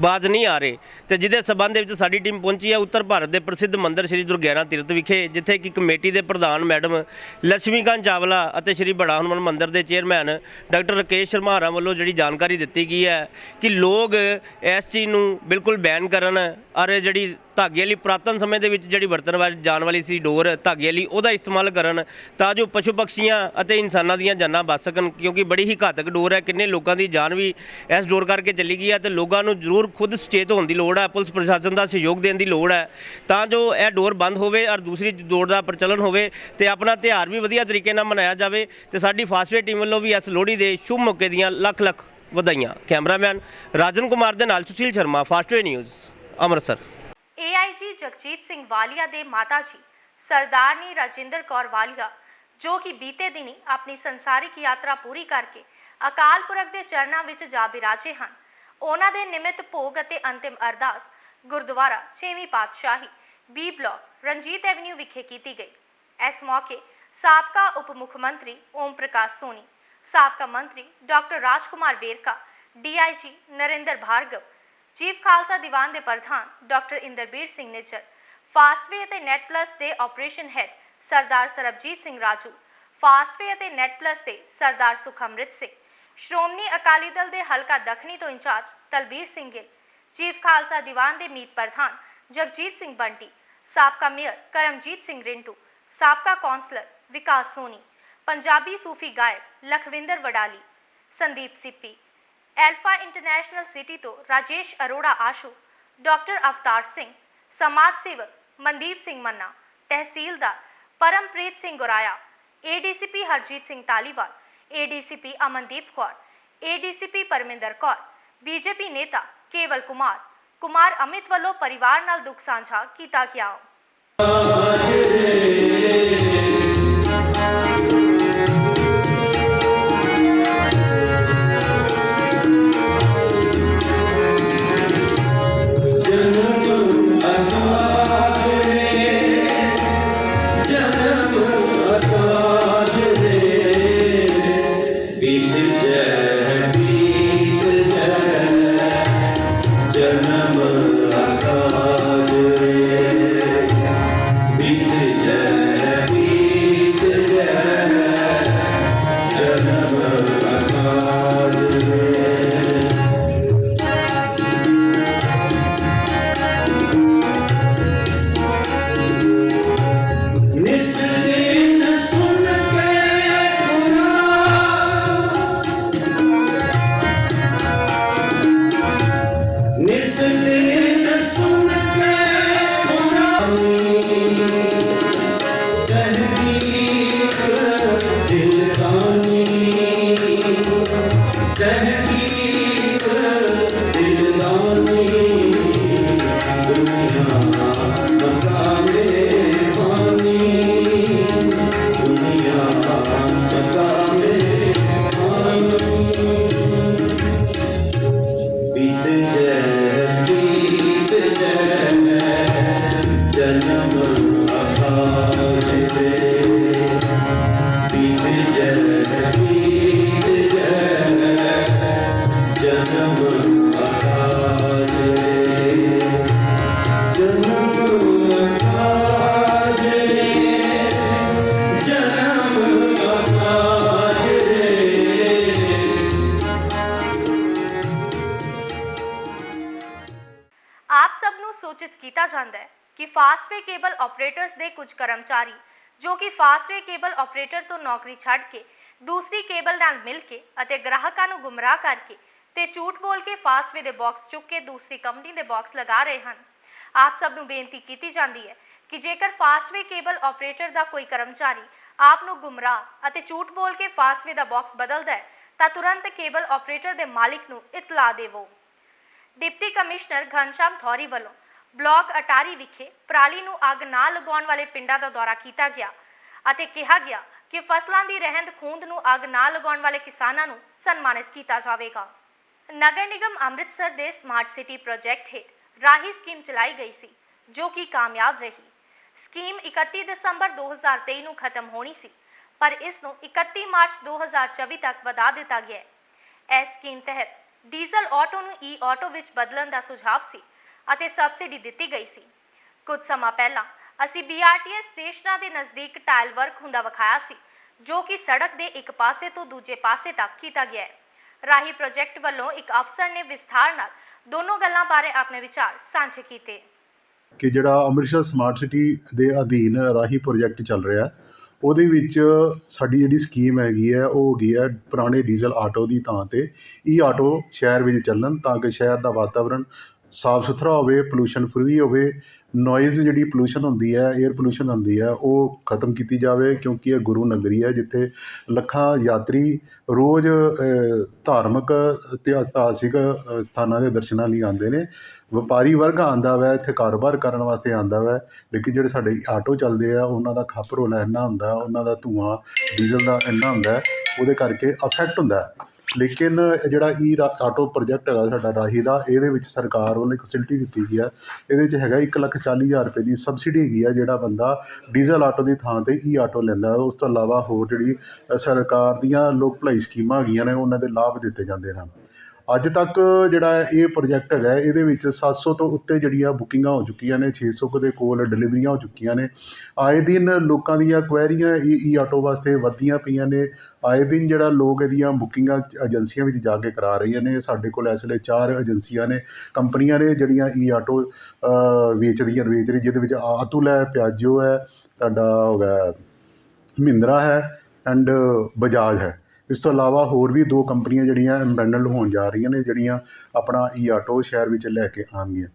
ਬਾਜ਼ ਨਹੀਂ ਆ ਰਹੇ। ਤੇ ਜਿਹਦੇ ਸਬੰਧ ਦੇ ਵਿੱਚ ਸਾਡੀ ਟੀਮ ਪਹੁੰਚੀ ਹੈ ਉੱਤਰ ਭਾਰਤ ਦੇ ਪ੍ਰਸਿੱਧ ਮੰਦਿਰ ਸ੍ਰੀ ਦੁਰਗਿਆਨਾ ਤੀਰਥ ਵਿਖੇ, ਜਿੱਥੇ ਕਿ ਕਮੇਟੀ ਦੇ ਪ੍ਰਧਾਨ ਮੈਡਮ ਲక్ష్ਮੀਕਾਂਤ ਚਾਵਲਾ ਅਤੇ ਸ੍ਰੀ ਬੜਾ ਹਨੂੰਮਾਨ ਮੰਦਿਰ ਦੇ ਚੇਅਰਮੈਨ ਡਾਕਟਰ ਰਕੇਸ਼ ਸ਼ਰਮਾ ਹੋਰਾਂ ਵੱਲੋਂ ਜਿਹੜੀ ਜਾਣਕਾਰੀ ਦਿੱਤੀ ਗਈ ਹੈ ਕਿ ਲੋਕ ਇਸ ਚੀਜ਼ ਨੂੰ ਬਿਲਕੁਲ ਬੈਨ ਕਰਨ ਔਰ ਜਿਹੜੀ ਧਾਗੇ ਵਾਲੀ, ਪੁਰਾਤਨ ਸਮੇਂ ਦੇ ਵਿੱਚ ਜਿਹੜੀ ਵਰਤਣ ਵਾਲੀ, ਜਾਣ ਵਾਲੀ ਸੀ ਡੋਰ ਧਾਗੇ ਵਾਲੀ, ਉਹਦਾ ਇਸਤੇਮਾਲ ਕਰਨ ਤਾਂ ਜੋ ਪਸ਼ੂ ਪਕਸ਼ੀਆਂ ਅਤੇ ਇਨਸਾਨਾਂ ਦੀਆਂ ਜਾਨਾਂ ਬਚ ਸਕਣ, ਕਿਉਂਕਿ ਬੜੀ ਹੀ ਘਾਤਕ ਡੋਰ ਹੈ, ਕਿੰਨੇ ਲੋਕਾਂ ਦੀ ਜਾਨ ਵੀ ਇਸ ਡੋਰ ਕਰਕੇ ਚਲੀ ਗਈ ਹੈ ਤੇ ਲੋਕਾਂ ਨੂੰ ਜ਼ਰੂਰ ਖੁਦ ਸੁਚੇਤ ਹੋਣ ਦੀ ਲੋੜ ਹੈ, ਪੁਲਿਸ ਪ੍ਰਸ਼ਾਸਨ ਦਾ ਸਹਿਯੋਗ ਦੇਣ ਦੀ ਲੋੜ ਹੈ, ਤਾਂ ਜੋ ਇਹ ਡੋਰ ਬੰਦ ਹੋਵੇ ਔਰ ਦੂਸਰੀ ਡੋਰ ਦਾ ਪ੍ਰਚਲਨ ਹੋਵੇ ਤੇ ਆਪਣਾ ਤਿਉਹਾਰ ਵੀ ਵਧੀਆ ਤਰੀਕੇ ਨਾਲ ਮਨਾਇਆ ਜਾਵੇ ਤੇ ਸਾਡੀ ਫਾਸਟਵੇ ਟੀਮ ਵੱਲੋਂ ਵੀ ਇਸ ਲੋਹੜੀ ਦੇ ਸ਼ੁਭ ਮੌਕੇ ਦੀਆਂ ਲੱਖ ਲੱਖ ਵਧਾਈਆਂ। ਕੈਮਰਾਮੈਨ ਰਾਜਨ ਕੁਮਾਰ ਦੇ ਨਾਲ Sushil Sharma Fastway news, Amritsar. AIG Jagjit Singh Walia ਦੇ ਮਾਤਾ ਜੀ, ਸਰਦਾਰਨੀ ਰਾਜਿੰਦਰ ਕੌਰ ਵਾਲੀਆ, ਜੋ ਕਿ ਬੀਤੇ ਦਿਨੀ ਆਪਣੀ ਸੰਸਾਰਿਕ ਯਾਤਰਾ ਪੂਰੀ ਕਰਕੇ ਅਕਾਲ ਪੁਰਖ ਦੇ ਚਰਨਾਂ ਵਿੱਚ ਜਾ ਬਿਰਾਜੇ ਹਨ। ਉਹਨਾਂ ਦੇ ਨਿਮਿਤ ਭੋਗ ਅਤੇ ਅੰਤਿਮ ਅਰਦਾਸ ਗੁਰਦੁਆਰਾ ਛੇਵੀਂ ਪਾਤਸ਼ਾਹੀ ਬੀ ਬਲਾਕ ਰਣਜੀਤ ਐਵਨਿਊ ਵਿਖੇ ਕੀਤੀ ਗਈ। ਇਸ ਮੌਕੇ ਸਾਬਕਾ ਉਪ ਮੁੱਖ ਮੰਤਰੀ ਓਮ ਪ੍ਰਕਾਸ਼ ਸੋਨੀ, ਸਾਬਕਾ ਮੰਤਰੀ doctor Rajkumar Verka DIG Narinder Bhargav chief Khalsa Diwan ਦੇ ਪ੍ਰਧਾਨ ਡਾਕਟਰ ਇੰਦਰਬੀਰ ਸਿੰਘ ਨਿੱਜਰ ਫਾਸਟਵੇ ਅਤੇ ਨੈਟ ਪਲੱਸ ਦੇ operation head Sardar Sarbjit Singh Raju Fastway ਅਤੇ ਨੈਟ ਪਲੱਸ ਦੇ ਸਰਦਾਰ ਸੁਖਮ੍ਰਿਤ ਸਿੰਘ, ਸ਼੍ਰੋਮਣੀ ਅਕਾਲੀ ਦਲ ਦੇ ਹਲਕਾ ਦੱਖਣੀ ਤੋਂ ਇੰਚਾਰਜ ਤਲਬੀਰ ਸਿੰਘ ਗਿੱਲ, ਚੀਫ ਖਾਲਸਾ ਦੀਵਾਨ ਦੇ ਮੀਤ ਪ੍ਰਧਾਨ ਜਗਜੀਤ ਸਿੰਘ ਬੰਟੀ, ਸਾਬਕਾ ਮੇਅਰ ਕਰਮਜੀਤ ਸਿੰਘ ਰਿੰਟੂ, ਸਾਬਕਾ ਕੌਂਸਲਰ ਵਿਕਾਸ ਸੋਨੀ, ਪੰਜਾਬੀ ਸੂਫੀ ਗਾਇਕ Lakhwinder Wadali, Sandeep Sippy alpha international city ਤੋਂ ਰਾਜੇਸ਼ ਅਰੋੜਾ ਆਸ਼ੂ ਡਾਕਟਰ ਅਵਤਾਰ ਸਿੰਘ, ਸਮਾਜ ਸੇਵਕ ਮਨਦੀਪ ਸਿੰਘ ਮੰਨਾ, ਤਹਿਸੀਲਦਾਰ Parampreet Singh Guraya ADCP Harjit Singh Taliwal ADCP Amandeep Kaur ADCP Parminder Kaur BJP ਨੇਤਾ ਕੇਵਲ ਕੁਮਾਰ ਕੁਮਾਰ ਅਮਿਤ ਵੱਲੋਂ ਪਰਿਵਾਰ ਨਾਲ ਦੁੱਖ ਸਾਂਝਾ ਕੀਤਾ ਗਿਆ। ਕਰਮਚਾਰੀ, ਜੋ ਕਿ ਫਾਸਟਵੇ ਕੇਬਲ ਆਪਰੇਟਰ ਤੋਂ ਨੌਕਰੀ ਛੱਡ ਕੇ ਦੂਸਰੀ ਕੇਬਲ ਨਾਲ ਮਿਲ ਕੇ ਅਤੇ ਗ੍ਰਾਹਕਾਂ ਨੂੰ ਗੁੰਮਰਾਹ ਕਰਕੇ ਤੇ ਝੂਠ ਬੋਲ ਕੇ ਫਾਸਟਵੇ ਦੇ ਬਾਕਸ ਚੁੱਕ ਕੇ ਦੂਸਰੀ ਕੰਪਨੀ ਦੇ ਬਾਕਸ ਲਗਾ ਰਹੇ ਹਨ। ਆਪ ਸਭ ਨੂੰ ਬੇਨਤੀ ਕੀਤੀ ਜਾਂਦੀ ਹੈ ਕਿ ਜੇਕਰ ਫਾਸਟਵੇ ਕੇਬਲ ਆਪਰੇਟਰ ਦਾ ਕੋਈ ਕਰਮਚਾਰੀ ਆਪ ਨੂੰ ਗੁੰਮਰਾਹ ਅਤੇ ਝੂਠ ਬੋਲ ਕੇ ਫਾਸਟਵੇ ਦਾ ਬਾਕਸ ਬਦਲਦਾ ਹੈ, ਤਾਂ ਤੁਰੰਤ ਕੇਬਲ ਆਪਰੇਟਰ ਦੇ ਮਾਲਿਕ ਨੂੰ ਇਤਲਾਹ ਦੇਵੋ। ਡਿਪਟੀ ਕਮਿਸ਼ਨਰ ਘਨਸ਼ਾਮ ਥੌਰੀ ਵੱਲੋਂ ਬਲਾਕ ਅਟਾਰੀ ਵਿਖੇ ਪਰਾਲੀ ਨੂੰ ਅੱਗ ਨਾ ਲਗਾਉਣ ਵਾਲੇ ਪਿੰਡਾਂ ਦਾ ਦੌਰਾ ਕੀਤਾ ਗਿਆ ਅਤੇ ਕਿਹਾ ਗਿਆ ਕਿ ਫਸਲਾਂ ਦੀ ਰਹਿੰਦ ਖੂੰਦ ਨੂੰ ਅੱਗ ਨਾ ਲਗਾਉਣ ਵਾਲੇ ਕਿਸਾਨਾਂ ਨੂੰ ਸਨਮਾਨਿਤ ਕੀਤਾ ਜਾਵੇਗਾ। ਨਗਰ ਨਿਗਮ ਅੰਮ੍ਰਿਤਸਰ ਦੇ ਸਮਾਰਟ ਸਿਟੀ ਪ੍ਰੋਜੈਕਟ ਹੇਠ ਰਾਹੀ ਸਕੀਮ ਚਲਾਈ ਗਈ ਸੀ, ਜੋ ਕਿ ਕਾਮਯਾਬ ਰਹੀ। ਸਕੀਮ 31 ਦਸੰਬਰ 2023 ਨੂੰ ਖਤਮ ਹੋਣੀ ਸੀ, ਪਰ ਇਸ ਨੂੰ 31 ਮਾਰਚ 2024 ਤੱਕ ਵਧਾ ਦਿੱਤਾ ਗਿਆ ਹੈ। ਇਸ ਸਕੀਮ ਤਹਿਤ ਡੀਜ਼ਲ ਆਟੋ ਨੂੰ ਈ ਆਟੋ ਵਿੱਚ ਬਦਲਣ ਦਾ ਸੁਝਾਅ ਸੀ ਅਤੇ ਸਬਸਿਡੀ ਦਿੱਤੀ ਗਈ ਸੀ। ਕੁਝ ਸਮਾਂ ਪਹਿਲਾਂ ਅਸੀਂ BRTS ਸਟੇਸ਼ਨਾਂ ਦੇ ਨਜ਼ਦੀਕ ਟਾਇਲ ਵਰਕ ਹੁੰਦਾ ਵਿਖਾਇਆ ਸੀ, ਜੋ ਕਿ ਸੜਕ ਦੇ ਇੱਕ ਪਾਸੇ ਤੋਂ ਦੂਜੇ ਪਾਸੇ ਤੱਕ ਕੀਤਾ ਗਿਆ ਹੈ। ਰਾਹੀ ਪ੍ਰੋਜੈਕਟ ਵੱਲੋਂ ਇੱਕ ਅਫਸਰ ਨੇ ਵਿਸਥਾਰ ਨਾਲ ਦੋਨੋਂ ਗੱਲਾਂ ਬਾਰੇ ਆਪਣੇ ਵਿਚਾਰ ਸਾਂਝੇ ਕੀਤੇ। ਕਿ ਜਿਹੜਾ ਅੰਮ੍ਰਿਤਸਰ ਸਮਾਰਟ ਸਿਟੀ ਦੇ ਅਧੀਨ ਰਾਹੀ ਪ੍ਰੋਜੈਕਟ ਚੱਲ ਰਿਹਾ ਉਹਦੇ ਵਿੱਚ ਸਾਡੀ ਜਿਹੜੀ ਸਕੀਮ ਹੈਗੀ ਹੈ, ਉਹ ਹੈਗੀ ਹੈ ਪੁਰਾਣੇ ਡੀਜ਼ਲ ਆਟੋ ਦੀ ਥਾਂ ਤੇ ਈ ਆਟੋ ਸ਼ਹਿਰ ਵਿੱਚ ਚੱਲਣ ਤਾਂ ਕਿ ਸ਼ਹਿਰ ਦਾ ਵਾਤਾਵਰਣ ਸਾਫ਼ ਸੁਥਰਾ ਹੋਵੇ ਪੋਲੂਸ਼ਨ ਫਰੀ ਹੋਵੇ ਨੋਇਜ਼ ਜਿਹੜੀ ਪੋਲੂਸ਼ਨ ਹੁੰਦੀ ਹੈ ਏਅਰ ਪੋਲੂਸ਼ਨ ਹੁੰਦੀ ਹੈ, ਉਹ ਖਤਮ ਕੀਤੀ ਜਾਵੇ ਕਿਉਂਕਿ ਇਹ ਗੁਰੂ ਨਗਰੀ ਹੈ ਜਿੱਥੇ ਲੱਖਾਂ ਯਾਤਰੀ ਰੋਜ਼ ਧਾਰਮਿਕ ਅਤੇ ਇਤਿਹਾਸਿਕ ਸਥਾਨਾਂ ਦੇ ਦਰਸ਼ਨਾਂ ਲਈ ਆਉਂਦੇ ਨੇ। ਵਪਾਰੀ ਵਰਗ ਆਉਂਦਾ ਵੈ, ਇੱਥੇ ਕਾਰੋਬਾਰ ਕਰਨ ਵਾਸਤੇ ਆਉਂਦਾ ਵੈ, ਲੇਕਿਨ ਜਿਹੜੇ ਸਾਡੇ ਆਟੋ ਚੱਲਦੇ ਆ, ਉਹਨਾਂ ਦਾ ਖਪਰੋਲਾ ਇੰਨਾ ਹੁੰਦਾ, ਉਹਨਾਂ ਦਾ ਧੂਆਂ, ਡੀਜ਼ਲ ਦਾ ਇੰਨਾ ਹੁੰਦਾ, ਉਹਦੇ ਕਰਕੇ ਅਫੈਕਟ ਹੁੰਦਾ। ਲੇਕਿਨ ਜਿਹੜਾ ਈ ਆਟੋ ਪ੍ਰੋਜੈਕਟ ਹੈਗਾ ਸਾਡਾ ਰਾਹੀ ਦਾ, ਇਹਦੇ ਵਿੱਚ ਸਰਕਾਰ ਵੱਲੋਂ ਇੱਕ ਫੈਸਿਲਿਟੀ ਦਿੱਤੀ ਗਈ ਆ। ਇਹਦੇ 'ਚ ਹੈਗਾ ਇੱਕ ਲੱਖ ਚਾਲੀ ਹਜ਼ਾਰ ਰੁਪਏ ਦੀ ਸਬਸਿਡੀ ਹੈਗੀ ਆ, ਜਿਹੜਾ ਬੰਦਾ ਡੀਜ਼ਲ ਆਟੋ ਦੀ ਥਾਂ ਤੇ ਈ ਆਟੋ ਲੈਂਦਾ ਉਸ ਤੋਂ ਇਲਾਵਾ ਹੋਰ ਜਿਹੜੀ ਸਰਕਾਰ ਦੀਆਂ ਲੋਕ ਭਲਾਈ ਸਕੀਮਾਂ ਹੈਗੀਆਂ ਨੇ, ਉਹਨਾਂ ਦੇ ਲਾਭ ਦਿੱਤੇ ਜਾਂਦੇ ਹਨ। ਅੱਜ ਤੱਕ ਜਿਹੜਾ ਇਹ ਪ੍ਰੋਜੈਕਟ ਹੈਗਾ, ਇਹਦੇ ਵਿੱਚ ਸੱਤ ਸੌ ਤੋਂ ਉੱਤੇ ਜਿਹੜੀਆਂ ਬੁਕਿੰਗਾਂ ਹੋ ਚੁੱਕੀਆਂ ਨੇ 600 ਕੁ ਦੇ ਕੋਲ ਡਿਲੀਵਰੀਆਂ ਹੋ ਚੁੱਕੀਆਂ ਨੇ। ਆਏ ਦਿਨ ਲੋਕਾਂ ਦੀਆਂ ਕੁਐਰੀਆਂ ਈ ਈ ਆਟੋ ਵਾਸਤੇ ਵੱਧਦੀਆਂ ਪਈਆਂ ਨੇ। ਆਏ ਦਿਨ ਜਿਹੜਾ ਲੋਕ ਇਹਦੀਆਂ ਬੁਕਿੰਗਾਂ ਏਜੰਸੀਆਂ ਵਿੱਚ ਜਾ ਕੇ ਕਰਾ ਰਹੀਆਂ ਨੇ। ਸਾਡੇ ਕੋਲ ਇਸ ਵੇਲੇ ਚਾਰ ਏਜੰਸੀਆਂ ਨੇ, ਕੰਪਨੀਆਂ ਨੇ ਜਿਹੜੀਆਂ ਈ ਆਟੋ ਵੇਚਦੀਆਂ ਵੇਚ ਰਹੀ ਜਿਹਦੇ ਵਿੱਚ ਆਤੁਲ ਹੈ ਪਿਆਜੋ ਹੈ, ਤੁਹਾਡਾ ਹੋ ਗਿਆ ਮਹਿੰਦਰਾ ਹੈ ਐਂਡ ਬਜਾਜ ਹੈ। ਇਸ ਤੋਂ ਇਲਾਵਾ ਹੋਰ ਵੀ ਦੋ ਕੰਪਨੀਆਂ ਜਿਹੜੀਆਂ ਐਮਪੈਨਲ ਹੋਣ ਜਾ ਰਹੀਆਂ ਨੇ, ਜਿਹੜੀਆਂ ਆਪਣਾ ਈ ਆਟੋ ਸ਼ਹਿਰ ਵਿੱਚ ਲੈ ਕੇ ਆਉਣਗੀਆਂ।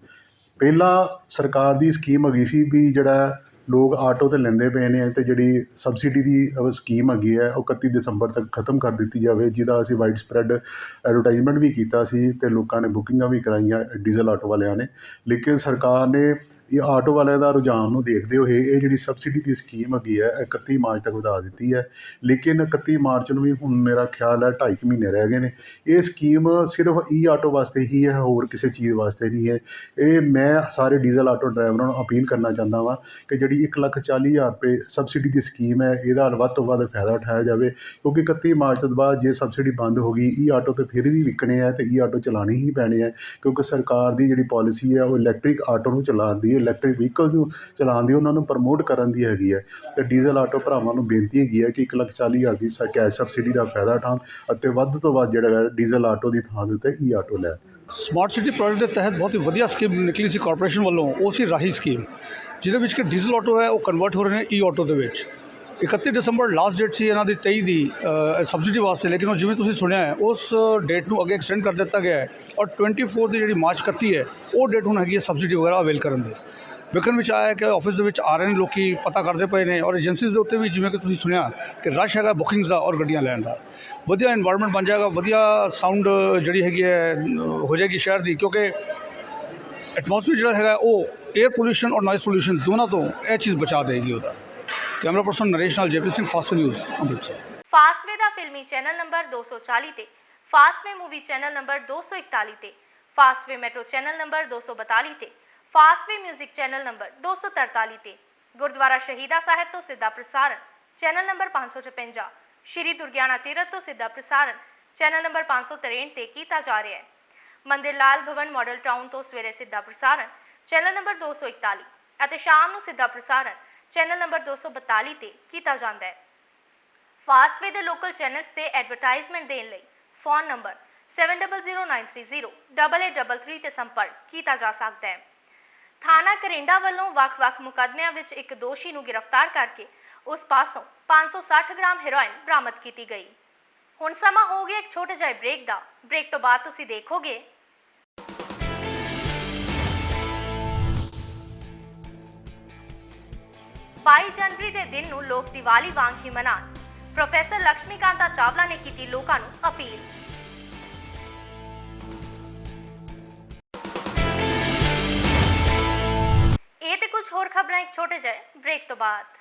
ਪਹਿਲਾਂ ਸਰਕਾਰ ਦੀ ਸਕੀਮ ਹੈਗੀ ਸੀ ਵੀ ਜਿਹੜਾ ਲੋਕ ਆਟੋ ਤੇ ਲੈਂਦੇ ਪਏ ਨੇ ਅਤੇ ਜਿਹੜੀ ਸਬਸਿਡੀ ਦੀ ਸਕੀਮ ਹੈਗੀ ਹੈ, ਉਹ 31 ਦਸੰਬਰ ਤੱਕ ਖਤਮ ਕਰ ਦਿੱਤੀ ਜਾਵੇ, ਜਿਹਦਾ ਅਸੀਂ ਵਾਈਡ ਸਪਰੈਡ ਐਡਵਰਟਾਈਜ਼ਮੈਂਟ ਵੀ ਕੀਤਾ ਸੀ ਅਤੇ ਲੋਕਾਂ ਨੇ ਬੁਕਿੰਗਾਂ ਵੀ ਕਰਾਈਆਂ ਡੀਜ਼ਲ ਆਟੋ ਵਾਲਿਆਂ ਨੇ। ਲੇਕਿਨ ਸਰਕਾਰ ਨੇ ਇਹ ਆਟੋ ਵਾਲਿਆਂ ਦਾ ਰੁਝਾਨ ਨੂੰ ਦੇਖਦੇ ਹੋਏ ਇਹ ਜਿਹੜੀ ਸਬਸਿਡੀ ਦੀ ਸਕੀਮ ਹੈਗੀ ਹੈ ਇਹ 31 ਮਾਰਚ ਤੱਕ ਵਧਾ ਦਿੱਤੀ ਹੈ। ਲੇਕਿਨ 31 ਮਾਰਚ ਨੂੰ ਵੀ ਹੁਣ ਮੇਰਾ ਖਿਆਲ ਹੈ 2.5 ਮਹੀਨੇ ਰਹਿ ਗਏ ਨੇ। ਇਹ ਸਕੀਮ ਸਿਰਫ ਈ ਆਟੋ ਵਾਸਤੇ ਹੀ ਹੈ, ਹੋਰ ਕਿਸੇ ਚੀਜ਼ ਵਾਸਤੇ ਨਹੀਂ ਹੈ। ਇਹ ਮੈਂ ਸਾਰੇ ਡੀਜ਼ਲ ਆਟੋ ਡਰਾਈਵਰਾਂ ਨੂੰ ਅਪੀਲ ਕਰਨਾ ਚਾਹੁੰਦਾ ਵਾਂ ਕਿ ਜਿਹੜੀ ਇੱਕ ਲੱਖ ਚਾਲੀ ਹਜ਼ਾਰ ਰੁਪਏ ਸਬਸਿਡੀ ਦੀ ਸਕੀਮ ਹੈ, ਇਹਦਾ ਵੱਧ ਤੋਂ ਵੱਧ ਫਾਇਦਾ ਉਠਾਇਆ ਜਾਵੇ। ਕਿਉਂਕਿ 31 ਮਾਰਚ ਤੋਂ ਬਾਅਦ ਜੇ ਸਬਸਿਡੀ ਬੰਦ ਹੋ ਗਈ ਈ ਆਟੋ ਤੇ ਫਿਰ ਵੀ ਵਿਕਣੇ ਆ ਤੇ ਈ ਆਟੋ ਚਲਾਉਣੇ ਹੀ ਪੈਣੇ ਆ। ਕਿਉਂਕਿ ਸਰਕਾਰ ਦੀ ਜਿਹੜੀ ਪਾਲਿਸੀ ਹੈ, ਉਹ ਇਲੈਕਟ੍ਰਿਕ ਆਟੋ ਨੂੰ ਚਲਾਉਣ ਦੀ ਇਲੈਕਟ੍ਰਿਕ ਵਹੀਕਲ ਨੂੰ ਚਲਾਉਣ ਦੀ, ਉਹਨਾਂ ਨੂੰ ਪ੍ਰਮੋਟ ਕਰਨ ਦੀ ਹੈਗੀ ਹੈ। ਅਤੇ ਡੀਜ਼ਲ ਆਟੋ ਭਰਾਵਾਂ ਨੂੰ ਬੇਨਤੀ ਹੈਗੀ ਹੈ ਕਿ ਇੱਕ ਲੱਖ ਚਾਲੀ ਹਜ਼ਾਰ ਦੀ ਸ- ਕੈਸ਼ ਸਬਸਿਡੀ ਦਾ ਫਾਇਦਾ ਉਠਾਉਣ ਅਤੇ ਵੱਧ ਤੋਂ ਵੱਧ ਜਿਹੜਾ ਹੈ ਡੀਜ਼ਲ ਆਟੋ ਦੀ ਥਾਂ ਦੇ ਉੱਤੇ ਈ ਆਟੋ ਲੈਣ ਸਮਾਰਟ ਸਿਟੀ ਪ੍ਰੋਜੈਕਟ ਦੇ ਤਹਿਤ ਬਹੁਤ ਹੀ ਵਧੀਆ ਸਕੀਮ ਨਿਕਲੀ ਸੀ ਕਾਰਪੋਰੇਸ਼ਨ ਵੱਲੋਂ, ਉਹ ਸੀ ਰਾਹੀ ਸਕੀਮ ਜਿਹਦੇ ਵਿੱਚ ਕਿ ਡੀਜ਼ਲ ਆਟੋ ਹੈ, ਉਹ ਕਨਵਰਟ ਹੋ ਰਹੇ ਨੇ ਈ ਆਟੋ ਦੇ ਵਿੱਚ। 31 ਦਸੰਬਰ ਲਾਸਟ ਡੇਟ ਸੀ ਇਹਨਾਂ ਦੀ 23 ਦੀ ਸਬਸਿਡੀ ਵਾਸਤੇ, ਲੇਕਿਨ ਉਹ ਜਿਵੇਂ ਤੁਸੀਂ ਸੁਣਿਆ ਹੈ, ਉਸ ਡੇਟ ਨੂੰ ਅੱਗੇ ਐਕਸਟੈਂਡ ਕਰ ਦਿੱਤਾ ਗਿਆ ਹੈ ਔਰ 24 ਦੀ ਜਿਹੜੀ ਮਾਰਚ 31 ਹੈ, ਉਹ ਡੇਟ ਹੁਣ ਹੈਗੀ ਹੈ ਸਬਸਿਡੀ ਵਗੈਰਾ ਅਵੇਲ ਕਰਨ ਦੀ। ਵਿਕਨ ਵਿੱਚ ਆਇਆ ਕਿ ਆਫਿਸ ਦੇ ਵਿੱਚ ਆ ਰਹੇ ਨੇ, ਲੋਕੀ ਪਤਾ ਕਰਦੇ ਪਏ ਨੇ ਔਰ ਏਜੰਸੀਜ਼ ਦੇ ਉੱਤੇ ਵੀ ਜਿਵੇਂ ਕਿ ਤੁਸੀਂ ਸੁਣਿਆ ਕਿ ਰਸ਼ ਹੈਗਾ ਬੁਕਿੰਗਸ ਦਾ ਔਰ ਗੱਡੀਆਂ ਲੈਣ ਦਾ। ਵਧੀਆ এনवायरमेंट ਬਣ ਜਾਏਗਾ, ਵਧੀਆ ਸਾਊਂਡ ਜਿਹੜੀ ਹੈਗੀ ਹੈ ਹੋ ਜਾਏਗੀ ਸ਼ਹਿਰ ਦੀ, ਕਿਉਂਕਿ ਐਟਮੋਸਫੀਅਰ ਜਿਹੜਾ ਹੈਗਾ, ਉਹ 에ਅਰ ਪੋਲੂਸ਼ਨ ਔਰ ਨੋਇਸ ਪੋਲੂਸ਼ਨ ਦੋਨਾਂ ਤੋਂ ਇਹ ਚੀਜ਼ ਬਚਾ ਦੇਗੀ ਉਹਦਾ। ਕੈਮਰਾ ਪਰਸਨ ਨਰੇਸ਼ ਨਾਲ JP Singh, fast news, Amritsar. Fastway ਦਾ ਫਿਲਮੀ ਚੈਨਲ ਨੰਬਰ 240 ਤੇ ਫਾਸਟਵੇ ਮੂਵੀ ਚੈਨਲ ਨੰਬਰ 241 ਤੇ ਫਾਸਟਵੇ ਮੈਟਰੋ ਚੈਨਲ ਨੰਬਰ 242 ਤੇ ਫਾਸਟਵੇ 뮤직 ਚੈਨਲ ਨੰਬਰ 243 ਤੇ, ਗੁਰਦੁਆਰਾ ਸ਼ਹੀਦਾ ਸਾਹਿਬ ਤੋਂ ਸਿੱਧਾ ਪ੍ਰਸਾਰਣ, ਚੈਨਲ ਨੰਬਰ 556 ਸ਼੍ਰੀ ਦੁਰਗਿਆਣਾ ਤੀਰਥ ਤੋਂ ਸਿੱਧਾ ਪ੍ਰਸਾਰਣ, ਚੈਨਲ ਨੰਬਰ 563 ਤੇ ਕੀਤਾ ਜਾ ਰਿਹਾ ਹੈ। ਮੰਦਿਰ ਲਾਲ ਭਵਨ ਮਾਡਲ ਟਾਊਨ ਤੋਂ ਸਵੇਰੇ ਸਿੱਧਾ ਪ੍ਰਸਾਰਣ, ਚੈਨਲ ਨੰਬਰ 241 ਅਤੇ ਸ਼ਾਮ ਨੂੰ ਸਿੱਧਾ ਪ੍ਰਸਾਰਣ ਚੈਨਲ ਨੰਬਰ 242 ਤੇ ਕੀਤਾ ਜਾਂਦਾ ਹੈ। ਫਾਸਟਵੇ ਦੇ ਲੋਕਲ ਚੈਨਲਸ ਤੇ ਐਡਵਰਟਾਈਜ਼ਮੈਂਟ ਦੇਣ ਲਈ ਫੋਨ ਨੰਬਰ 7009308833 ਤੇ ਸੰਪਰਕ ਕੀਤਾ ਜਾ ਸਕਦਾ ਹੈ। ਥਾਣਾ ਕਰਿੰਡਾ ਵੱਲੋਂ ਵੱਖ-ਵੱਖ ਮੁਕੱਦਮਿਆਂ ਵਿੱਚ ਇੱਕ ਦੋਸ਼ੀ ਨੂੰ ਗ੍ਰਿਫਤਾਰ ਕਰਕੇ ਉਸ ਪਾਸੋਂ 560 ਗ੍ਰਾਮ ਹੈਰੋਇਨ ਬਰਾਮਦ ਕੀਤੀ ਗਈ। ਹੁਣ ਸਮਾਂ ਹੋ ਗਿਆ ਇੱਕ ਛੋਟੇ ਜਿਹੇ ਬ੍ਰੇਕ ਦਾ। ਬ੍ਰੇਕ ਤੋਂ ਬਾਅਦ ਤੁਸੀਂ ਦੇਖੋਗੇ 22 ਜਨਵਰੀ ਦੇ ਦਿਨ ਨੂੰ ਲੋਕ ਦੀਵਾਲੀ ਵਾਂਗ ਹੀ ਮਨਾਉਣ। ਪ੍ਰੋਫੈਸਰ ਲక్ష్ਮੀਕਾਂਤਾ ਚਾਵਲਾ ਨੇ ਕੀਤੀ ਲੋਕਾਂ ਨੂੰ ਅਪੀਲ। ਇਹ ਤੇ ਕੁਝ ਹੋਰ ਖਬਰਾਂ, ਇੱਕ ਛੋਟੇ ਜਿਹੇ ਬ੍ਰੇਕ ਤੋਂ ਬਾਅਦ।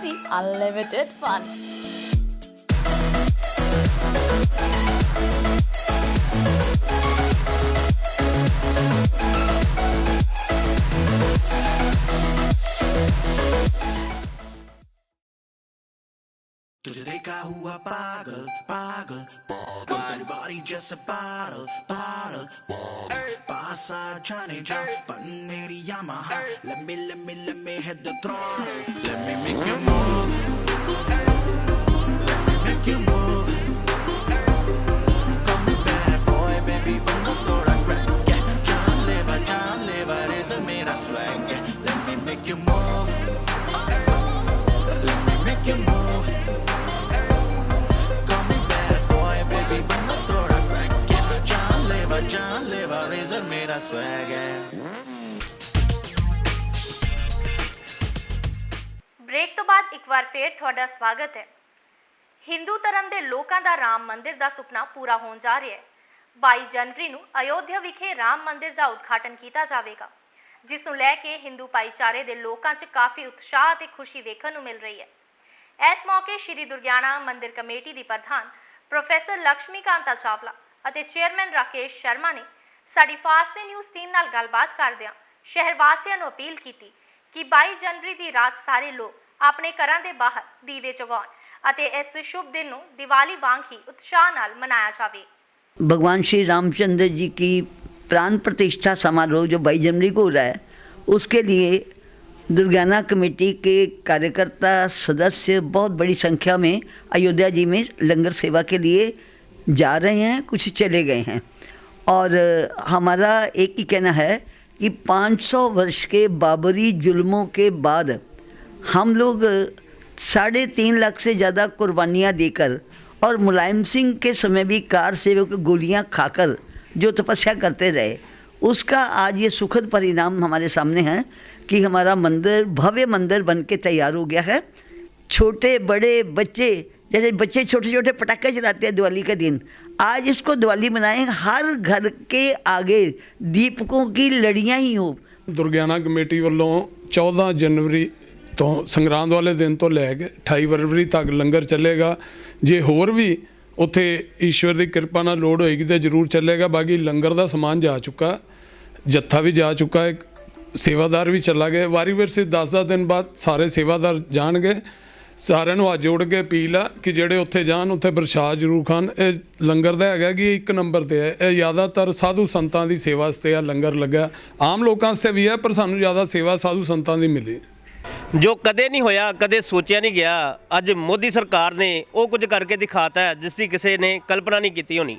Funland in your city, unlimited fun. तुझे देखा हुआ पागल पागल तेरी बॉडी जैसे पागल पागल outside trying to jump, but near Yamaha. Let me, let me, let me hit the throttle. Let me make you move. Let me make you move. Call me bad boy, baby, when the floor I crack. Yeah, John Lever, John Lever is a made I swag. Yeah, let me make you move. Break ਤੋਂ ਬਾਅਦ ਇੱਕ ਵਾਰ ਫੇਰ ਤੁਹਾਡਾ ਸਵਾਗਤ ਹੈ। ਹਿੰਦੂ ਧਰਮ ਦੇ ਲੋਕਾਂ ਦਾ ਰਾਮ ਮੰਦਿਰ ਦਾ ਸੁਪਨਾ ਪੂਰਾ ਹੋਣ ਜਾ ਰਿਹਾ ਹੈ। 22 ਜਨਵਰੀ ਨੂੰ ਅਯੋਧਿਆ ਵਿਖੇ ਰਾਮ ਮੰਦਿਰ ਦਾ ਉਦਘਾਟਨ ਕੀਤਾ ਜਾਵੇਗਾ, ਜਿਸ ਨੂੰ ਲੈ ਕੇ ਹਿੰਦੂ ਭਾਈਚਾਰੇ ਦੇ ਲੋਕਾਂ 'ਚ ਕਾਫੀ ਉਤਸ਼ਾਹ ਅਤੇ ਖੁਸ਼ੀ ਵੇਖਣ ਨੂੰ ਮਿਲ ਰਹੀ ਹੈ। ਇਸ ਮੌਕੇ ਸ਼੍ਰੀ ਦੁਰਗਿਆਣਾ ਮੰਦਿਰ ਕਮੇਟੀ ਦੀ ਪ੍ਰਧਾਨ ਪ੍ਰੋਫੈਸਰ ਲక్ష్ਮੀਕਾਂਤਾ ਚਾਵਲਾ ਅਤੇ ਚੇਅਰਮੈਨ ਰਾਕੇਸ਼ ਸ਼ਰਮਾ ਨੇ ਸਾਡੀ ਫਾਸਟਵੇ ਨਿਊਜ਼ ਟੀਮ ਨਾਲ ਗੱਲਬਾਤ ਕਰਦਿਆਂ ਸ਼ਹਿਰ ਵਾਸੀਆਂ ਨੂੰ ਅਪੀਲ ਕੀਤੀ ਕਿ 22 ਜਨਵਰੀ ਦੀ ਰਾਤ ਸਾਰੇ ਲੋਕ ਆਪਣੇ ਘਰਾਂ ਦੇ ਬਾਹਰ ਦੀਵੇ ਜਗਾਉਣ ਅਤੇ ਇਸ ਸ਼ੁਭ ਦਿਨ ਨੂੰ ਦੀਵਾਲੀ ਵਾਂਗ ਹੀ ਉਤਸ਼ਾਹ ਨਾਲ ਮਨਾਇਆ ਜਾਵੇ भगवान श्री रामचंद्र जी की प्राण प्रतिष्ठा समारोह जो बाईस जनवरी को हो रहा है उसके लिए दुर्गाना कमेटी के कार्यकर्ता सदस्य बहुत बड़ी संख्या में अयोध्या जी में लंगर सेवा के लिए जा रहे हैं, कुछ चले गए हैं। और, हमारा एक ही कहना है कि 500 वर्ष के बाबरी जुल्मों के बाद हम लोग साढ़े तीन लाख से ज़्यादा कुर्बानियाँ देकर और मुलायम सिंह के समय भी कार सेवक गोलियाँ खाकर जो तपस्या करते रहे, उसका आज ये सुखद परिणाम हमारे सामने है कि हमारा मंदिर, भव्य मंदिर बन के तैयार हो गया है। छोटे, बड़े बच्चे जैसे बच्चे छोटे छोटे पटाखे चलाते हैं दिवाली के दिन आज इसको दिवाली मनाएं हर घर के आगे दीपकों की लड़ियाँ ही हो ਦੁਰਗਿਆਨਾ ਕਮੇਟੀ ਵੱਲੋਂ 14 ਜਨਵਰੀ ਤੋਂ ਸੰਗਰਾਂਦ ਵਾਲੇ ਦਿਨ ਤੋਂ ਲੈ ਕੇ 28 ਫਰਵਰੀ ਤੱਕ ਲੰਗਰ ਚੱਲੇਗਾ ਜੇ ਹੋਰ ਵੀ ਉੱਥੇ ਈਸ਼ਵਰ ਦੀ ਕਿਰਪਾ ਨਾਲ ਲੋੜ ਹੋਏਗੀ ਤਾਂ ਜ਼ਰੂਰ ਚੱਲੇਗਾ ਬਾਕੀ ਲੰਗਰ ਦਾ ਸਮਾਨ ਜਾ ਚੁੱਕਾ ਜੱਥਾ ਵੀ ਜਾ ਚੁੱਕਾ ਹੈ ਸੇਵਾਦਾਰ ਵੀ ਚੱਲਾ ਗਏ ਵਾਰੀ ਵਾਰੀ 10-10 ਦਿਨ ਬਾਅਦ ਸਾਰੇ ਸੇਵਾਦਾਰ ਜਾਣਗੇ ਸਾਰਿਆਂ ਨੂੰ ਅੱਜ ਜੋੜ ਕੇ ਅਪੀਲ ਆ ਕਿ ਜਿਹੜੇ ਉੱਥੇ ਜਾਣ, ਉੱਥੇ ਪ੍ਰਸ਼ਾਦ ਜ਼ਰੂਰ ਖਾਣ। ਇਹ ਲੰਗਰ ਦਾ ਹੈਗਾ ਕਿ ਇੱਕ ਨੰਬਰ ਤੇ ਹੈ। ਇਹ ਜ਼ਿਆਦਾਤਰ ਸਾਧੂ ਸੰਤਾਂ ਦੀ ਸੇਵਾ ਵਾਸਤੇ ਆ, ਲੰਗਰ ਲੱਗਾ। ਆਮ ਲੋਕਾਂ ਵਾਸਤੇ ਵੀ ਹੈ ਪਰ ਸਾਨੂੰ ਜ਼ਿਆਦਾ ਸੇਵਾ ਸਾਧੂ ਸੰਤਾਂ ਦੀ ਮਿਲੀ। ਜੋ ਕਦੇ ਨਹੀਂ ਹੋਇਆ, ਕਦੇ ਸੋਚਿਆ ਨਹੀਂ ਗਿਆ, ਅੱਜ ਮੋਦੀ ਸਰਕਾਰ ਨੇ ਉਹ ਕੁਝ ਕਰਕੇ ਦਿਖਾਤਾ ਹੈ, ਜਿਸ ਦੀ ਕਿਸੇ ਨੇ ਕਲਪਨਾ ਨਹੀਂ ਕੀਤੀ ਹੋਣੀ।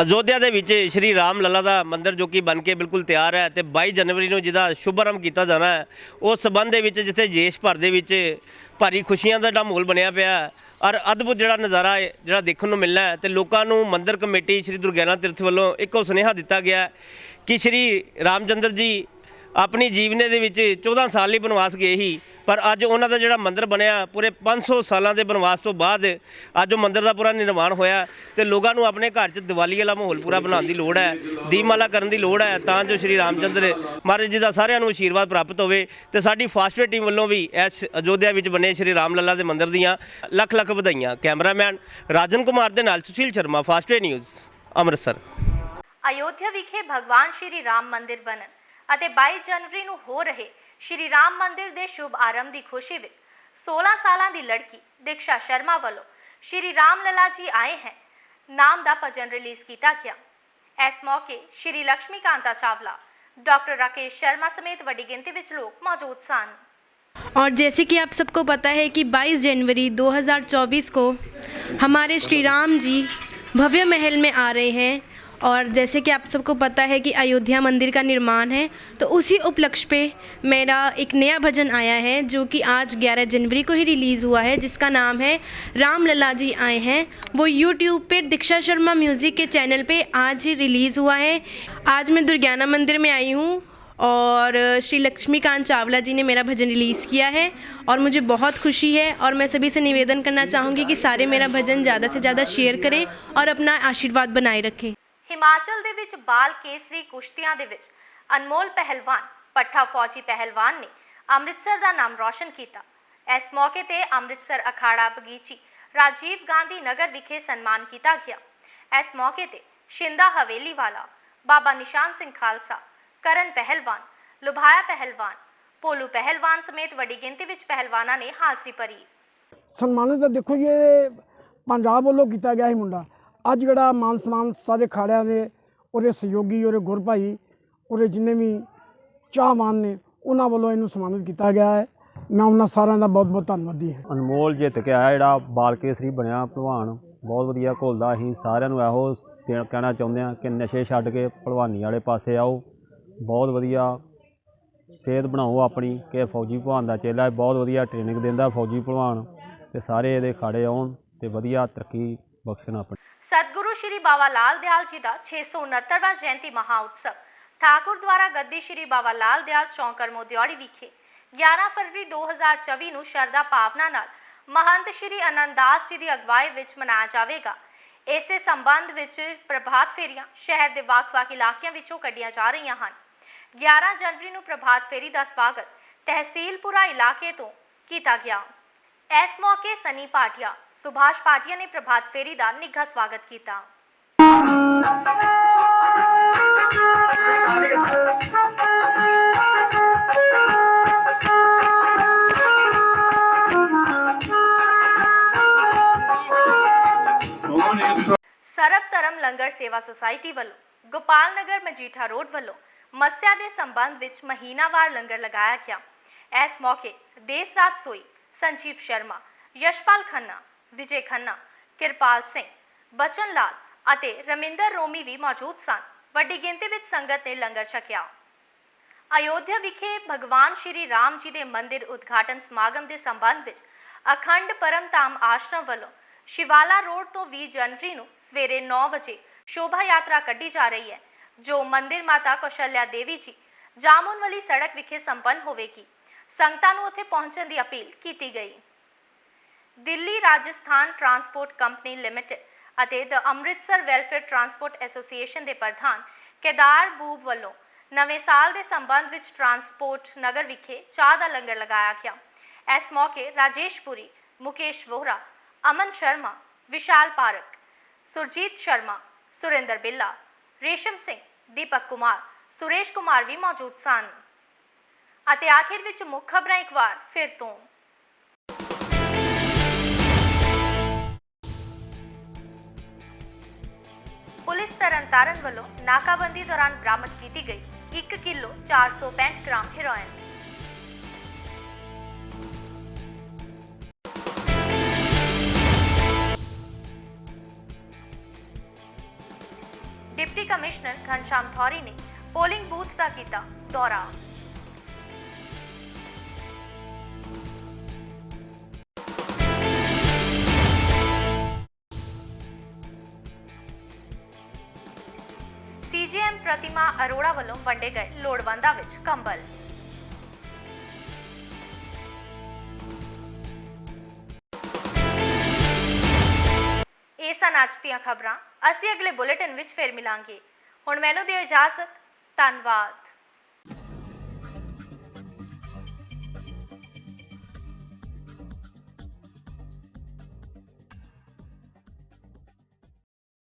ਅਯੋਧਿਆ ਦੇ ਵਿੱਚ ਸ਼੍ਰੀ ਰਾਮ ਲੱਲਾ ਦਾ ਮੰਦਿਰ ਜੋ ਕਿ ਬਣ ਕੇ ਬਿਲਕੁਲ ਤਿਆਰ ਹੈ ਤੇ 22 ਜਨਵਰੀ ਨੂੰ ਜਿਹਦਾ ਸ਼ੁਭਾਰੰਭ ਕੀਤਾ ਜਾਣਾ ਹੈ, ਉਸ ਸਬੰਧ ਦੇ ਵਿੱਚ ਜਿੱਥੇ ਦੇਸ਼ ਭਰ ਦੇ ਵਿੱਚ ਭਾਰੀ ਖੁਸ਼ੀਆਂ ਦਾ ਜਿਹੜਾ ਮਾਹੌਲ ਬਣਿਆ ਪਿਆ ਹੈ। ਔਰ ਅਦਭੁਤ ਜਿਹੜਾ ਨਜ਼ਾਰਾ ਹੈ ਜਿਹੜਾ ਦੇਖਣ ਨੂੰ ਮਿਲਣਾ ਹੈ ਤੇ ਲੋਕਾਂ ਨੂੰ ਮੰਦਿਰ ਕਮੇਟੀ ਸ਼੍ਰੀ ਦੁਰਗਿਆਨਾ ਤੀਰਥ ਵੱਲੋਂ ਇੱਕੋ ਸੁਨੇਹਾ ਦਿੱਤਾ ਗਿਆ ਹੈ ਕਿ ਸ਼੍ਰੀ ਰਾਮਚੰਦਰ ਜੀ ਆਪਣੀ ਜੀਵਨੇ ਦੇ ਵਿੱਚ 14 ਸਾਲ ਲਈ ਬਨਵਾਸ ਗਏ ਸੀ। ਪਰ ਅੱਜ ਉਹਨਾਂ ਦਾ ਜਿਹੜਾ ਮੰਦਿਰ ਬਣਿਆ ਪੂਰੇ 500 ਸਾਲਾਂ ਦੇ ਬਨਵਾਸ ਤੋਂ ਬਾਅਦ ਅੱਜ ਉਹ ਮੰਦਿਰ ਦਾ ਪੂਰਾ ਨਿਰਮਾਣ ਹੋਇਆ ਤੇ ਲੋਕਾਂ ਨੂੰ ਆਪਣੇ ਘਰ 'ਚ ਦੀਵਾਲੀ ਵਾਲਾ ਮਾਹੌਲ ਪੂਰਾ ਬਣਾਉਣ ਦੀ ਲੋੜ ਹੈ, ਦੀਪਮਾਲਾ ਕਰਨ ਦੀ ਲੋੜ ਹੈ, ਤਾਂ ਜੋ ਸ਼੍ਰੀ ਰਾਮਚੰਦਰ ਮਹਾਰਾਜ ਜੀ ਦਾ ਸਾਰਿਆਂ ਨੂੰ ਆਸ਼ੀਰਵਾਦ ਪ੍ਰਾਪਤ ਹੋਵੇ ਤੇ ਸਾਡੀ ਫਾਸਟਵੇ ਟੀਮ ਵੱਲੋਂ ਵੀ ਇਸ ਅਯੋਧਿਆ ਵਿੱਚ ਬਣੇ ਸ਼੍ਰੀ ਰਾਮ ਲੱਲਾ ਦੇ ਮੰਦਿਰ ਦੀਆਂ ਲੱਖ ਲੱਖ ਵਧਾਈਆਂ। ਕੈਮਰਾਮੈਨ ਰਾਜਨ ਕੁਮਾਰ ਦੇ ਨਾਲ ਸੁਸ਼ੀਲ ਸ਼ਰਮਾ ਫਾਸਟਵੇ ਨਿਊਜ਼, ਅੰਮ੍ਰਿਤਸਰ। ਅਯੋਧਿਆ ਵਿਖੇ ਭਗਵਾਨ ਸ਼੍ਰੀ ਰਾਮ ਮੰਦਿਰ ਬਣਨ ਅਤੇ 22 ਜਨਵਰੀ ਨੂੰ ਹੋ ਰਹੇ श्री राम मंदिर दे शुभ आरंभ की खुशी में सोलह साल की लड़की दीक्षा शर्मा वालों श्री राम लला जी आए हैं। नाम का भजन रिलीज़ किया गया इस मौके श्री लक्ष्मीकांता चावला, डॉक्टर राकेश शर्मा समेत वही गिनती लोग मौजूद सन। और जैसे कि आप सबको पता है कि 22 जनवरी 2024 को हमारे श्री राम जी भव्य महल में आ रहे हैं। और जैसे कि आप सबको पता है कि अयोध्या मंदिर का निर्माण है तो उसी उपलक्ष्य पे मेरा एक नया भजन आया है, जो कि आज 11 जनवरी को ही रिलीज़ हुआ है, जिसका नाम है राम लला जी आए हैं। वो यूट्यूब पे दीक्षा शर्मा म्यूज़िक के चैनल पे आज ही रिलीज़ हुआ है। आज मैं दुर्गाना मंदिर में आई हूँ और श्री लक्ष्मीकांत चावला जी ने मेरा भजन रिलीज़ किया है और मुझे बहुत खुशी है और मैं सभी से निवेदन करना चाहूँगी कि सारे मेरा भजन ज़्यादा से ज़्यादा शेयर करें और अपना आशीर्वाद बनाए रखें। ਹਿਮਾਚਲ ਦੇ ਵਿੱਚ ਬਾਲ ਕੇਸਰੀ ਕੁਸ਼ਤੀਆਂ ਦੇ ਵਿੱਚ ਅਨਮੋਲ ਪਹਿਲਵਾਨ, ਪੱਠਾ ਫੌਜੀ ਪਹਿਲਵਾਨ ਨੇ ਅੰਮ੍ਰਿਤਸਰ ਦਾ ਨਾਮ ਰੌਸ਼ਨ ਕੀਤਾ। ਇਸ ਮੌਕੇ ਤੇ ਅੰਮ੍ਰਿਤਸਰ ਅਖਾੜਾ ਬਗੀਚੀ ਰਾਜੀਵ ਗਾਂਧੀ ਨਗਰ ਵਿਖੇ ਸਨਮਾਨ ਕੀਤਾ ਗਿਆ। ਇਸ ਮੌਕੇ ਤੇ ਸ਼ਿੰਦਾ ਹਵੇਲੀ ਵਾਲਾ ਬਾਬਾ ਨਿਸ਼ਾਨ ਸਿੰਘ ਖਾਲਸਾ, ਕਰਨ ਪਹਿਲਵਾਨ, ਲੁਭਾਇਆ ਪਹਿਲਵਾਨ ਪੋਲੂ ਪਹਿਲਵਾਨ ਸਮੇਤ ਵੱਡੀ ਗਿਣਤੀ ਵਿੱਚ ਪਹਿਲਵਾਨਾਂ ਨੇ ਹਾਜ਼ਰੀ ਭਰੀ। ਸਨਮਾਨਿਤ ਦੇਖੋ ਜੀ, ਇਹ ਪੰਜਾਬ ਵੱਲੋਂ ਕੀਤਾ ਗਿਆ ਸੀ ਮੁੰਡਾ। ਅੱਜ ਜਿਹੜਾ ਮਾਨ ਸਮਾਨ ਸਾਰੇ ਖਾੜਿਆਂ ਦੇ, ਉਹਦੇ ਸਹਿਯੋਗੀ, ਉਹਦੇ ਗੁਰ ਭਾਈ, ਉਹਦੇ ਜਿੰਨੇ ਵੀ ਚਾਹਵਾਨ ਨੇ, ਉਹਨਾਂ ਵੱਲੋਂ ਇਹਨੂੰ ਸਨਮਾਨਿਤ ਕੀਤਾ ਗਿਆ ਹੈ। ਮੈਂ ਉਹਨਾਂ ਸਾਰਿਆਂ ਦਾ ਬਹੁਤ ਬਹੁਤ ਧੰਨਵਾਦੀ ਹਾਂ। ਅਨਮੋਲ ਜਿੱਤ ਕੇ ਆਇਆ ਜਿਹੜਾ ਬਾਲ ਕੇਸਰੀ ਬਣਿਆ ਭਲਵਾਨ। ਬਹੁਤ ਵਧੀਆ ਘੁਲਦਾ ਅਸੀਂ ਸਾਰਿਆਂ ਨੂੰ ਇਹੋ ਕਹਿ- ਕਹਿਣਾ ਚਾਹੁੰਦੇ ਹਾਂ ਕਿ ਨਸ਼ੇ ਛੱਡ ਕੇ ਭਲਵਾਨੀ ਵਾਲੇ ਪਾਸੇ ਆਓ। ਬਹੁਤ ਵਧੀਆ ਸਿਹਤ ਬਣਾਓ ਆਪਣੀ ਕਿ ਫੌਜੀ ਭਲਵਾਨ ਦਾ ਚੇਲਾ ਬਹੁਤ ਵਧੀਆ ਟ੍ਰੇਨਿੰਗ ਦਿੰਦਾ ਫੌਜੀ ਭਲਵਾਨ ਤੇ ਸਾਰੇ ਇਹਦੇ ਖਾੜੇ ਆਉਣ ਤੇ ਵਧੀਆ ਤਰੱਕੀ ਬਖਸ਼ਣ ਆਪਣੀ ਸਤਿਗੁਰੂ ਸ਼੍ਰੀ ਬਾਬਾ ਲਾਲ ਦਿਆਲ ਜੀ ਦਾ 669ਵਾਂ ਜਯੰਤੀ ਮਹਾ ਉਤਸਵ। ਠਾਕੁਰ ਦੁਆਰਾ ਗੱਦੀ ਸ਼੍ਰੀ ਬਾਬਾ ਲਾਲ ਦਿਆਲ ਚੌਂਕਰ ਮੋਦਿਆੜੀ ਵਿਖੇ 11 ਫਰਵਰੀ 2024 ਨੂੰ ਸ਼ਰਧਾ ਭਾਵਨਾ ਨਾਲ ਮਹੰਤ ਸ਼੍ਰੀ ਅਨੰਦਾਸ ਜੀ ਦੀ ਅਗਵਾਈ ਵਿੱਚ ਮਨਾਇਆ ਜਾਵੇਗਾ। ਇਸੇ ਸੰਬੰਧ ਵਿੱਚ ਪ੍ਰਭਾਤ ਫੇਰੀਆਂ ਸ਼ਹਿਰ ਦੇ ਵੱਖ-ਵੱਖ ਇਲਾਕਿਆਂ ਵਿੱਚੋਂ ਕੱਢੀਆਂ ਜਾ ਰਹੀਆਂ ਹਨ। 11 ਜਨਵਰੀ ਨੂੰ ਪ੍ਰਭਾਤ ਫੇਰੀ ਦਾ ਸਵਾਗਤ ਤਹਿਸੀਲਪੁਰਾ ਇਲਾਕੇ ਤੋਂ ਕੀਤਾ ਗਿਆ। ਇਸ ਮੌਕੇ ਸਨੀ ਪਾਟਿਆ ਸੁਭਾਸ਼ ਪਾਟਿਆ ਨੇ ਪ੍ਰਭਾਤ ਫੇਰੀ ਦਾ ਨਿੱਘਾ ਸਵਾਗਤ ਕੀਤਾ। ਸਰਬ ਧਰਮ ਲੰਗਰ ਸੇਵਾ ਸੁਸਾਇਟੀ ਵੱਲੋਂ ਗੋਪਾਲ ਨਗਰ ਮਜੀਠਾ ਰੋਡ ਵੱਲੋਂ ਮੱਸਿਆ ਦੇ ਸੰਬੰਧ ਵਿੱਚ ਮਹੀਨਾਵਾਰ ਲੰਗਰ ਲਗਾਇਆ ਗਿਆ। ਇਸ ਮੌਕੇ ਦੇਸ ਰਾਤ ਸੋਈ ਸੰਜੀਵ ਸ਼ਰਮਾ, ਯਸ਼ਪਾਲ ਖੰਨਾ ਵਿਜੇ ਖੰਨਾ ਕਿਰਪਾਲ ਸਿੰਘ ਬਚਨ ਲਾਲ ਅਤੇ ਰਮਿੰਦਰ ਰੋਮੀ ਵੀ ਮੌਜੂਦ ਸਨ। ਵੱਡੀ ਗਿਣਤੀ ਵਿੱਚ ਸੰਗਤ ਨੇ ਲੰਗਰ ਛਕਿਆ। ਅਯੋਧਿਆ ਵਿਖੇ ਭਗਵਾਨ ਸ਼੍ਰੀ ਰਾਮ ਜੀ ਦੇ ਮੰਦਿਰ ਉਦਘਾਟਨ ਸਮਾਗਮ ਦੇ ਸੰਬੰਧ ਵਿੱਚ ਅਖੰਡ ਪਰਮਧਾਮ ਆਸ਼ਰਮ ਵੱਲੋਂ ਸ਼ਿਵਾਲਾ ਰੋਡ ਤੋਂ 20 ਜਨਵਰੀ ਨੂੰ ਸਵੇਰੇ 9 ਵਜੇ ਸ਼ੋਭਾ ਯਾਤਰਾ ਕੱਢੀ ਜਾ ਰਹੀ ਹੈ, ਜੋ ਮੰਦਿਰ ਮਾਤਾ ਕੌਸ਼ਲਿਆ ਦੇਵੀ ਜੀ ਜਾਮੁਨ ਵਾਲੀ ਸੜਕ ਵਿਖੇ ਸੰਪੰਨ ਹੋਵੇਗੀ। ਸੰਗਤਾਂ ਨੂੰ ਉੱਥੇ ਪਹੁੰਚਣ ਦੀ ਅਪੀਲ ਕੀਤੀ ਗਈ। Delhi Rajasthan transport company limited ਅਤੇ the Amritsar welfare transport association ਦੇ ਪ੍ਰਧਾਨ ਕੇਦਾਰ ਬੂਬ ਵੱਲੋਂ ਨਵੇਂ ਸਾਲ ਦੇ ਸੰਬੰਧ ਵਿੱਚ ਟਰਾਂਸਪੋਰਟ ਨਗਰ ਵਿਖੇ ਚਾਹ ਦਾ ਲੰਗਰ ਲਗਾਇਆ ਗਿਆ। ਇਸ ਮੌਕੇ ਰਾਜੇਸ਼ ਪੁਰੀ, ਮੁਕੇਸ਼ ਵੋਹਰਾ, ਅਮਨ ਸ਼ਰਮਾ, ਵਿਸ਼ਾਲ ਪਾਰਕ, ਸੁਰਜੀਤ ਸ਼ਰਮਾ, ਸੁਰਿੰਦਰ ਬਿੱਲਾ, ਰੇਸ਼ਮ ਸਿੰਘ, ਦੀਪਕ ਕੁਮਾਰ, ਸੁਰੇਸ਼ ਕੁਮਾਰ ਵੀ ਮੌਜੂਦ ਸਨ। ਅਤੇ ਆਖਿਰ ਵਿੱਚ ਮੁੱਖ ਖਬਰਾਂ ਇੱਕ ਵਾਰ ਫਿਰ ਤੋਂ ਪੁਲਿਸ ਤਰਨਤਾਰਨ ਵੱਲੋਂ ਨਾਕਾਬੰਦੀ ਦੌਰਾਨ ਬਰਾਮਦ ਕੀਤੀ ਗਈ। 1 kilo 465 gram heroin. Deputy commissioner Ghanshyam Thori ਨੇ ਪੋਲਿੰਗ ਬੂਥ ਦਾ ਕੀਤਾ ਦੌਰਾ। ਅਰੋੜਾ ਵੱਲੋਂ ਵੰਡੇ ਗਏ ਲੋੜਵੰਦਾਂ ਵਿੱਚ ਕੰਬਲ। ਇਹ ਸਨ ਅੱਜ ਦੀਆਂ ਖਬਰਾਂ। ਅਸੀਂ ਅਗਲੇ ਬੁਲੇਟਿਨ ਵਿੱਚ ਫਿਰ ਮਿਲਾਂਗੇ। ਹੁਣ ਮੈਨੂੰ ਦਿਓ ਇਜਾਜ਼ਤ। ਧੰਨਵਾਦ।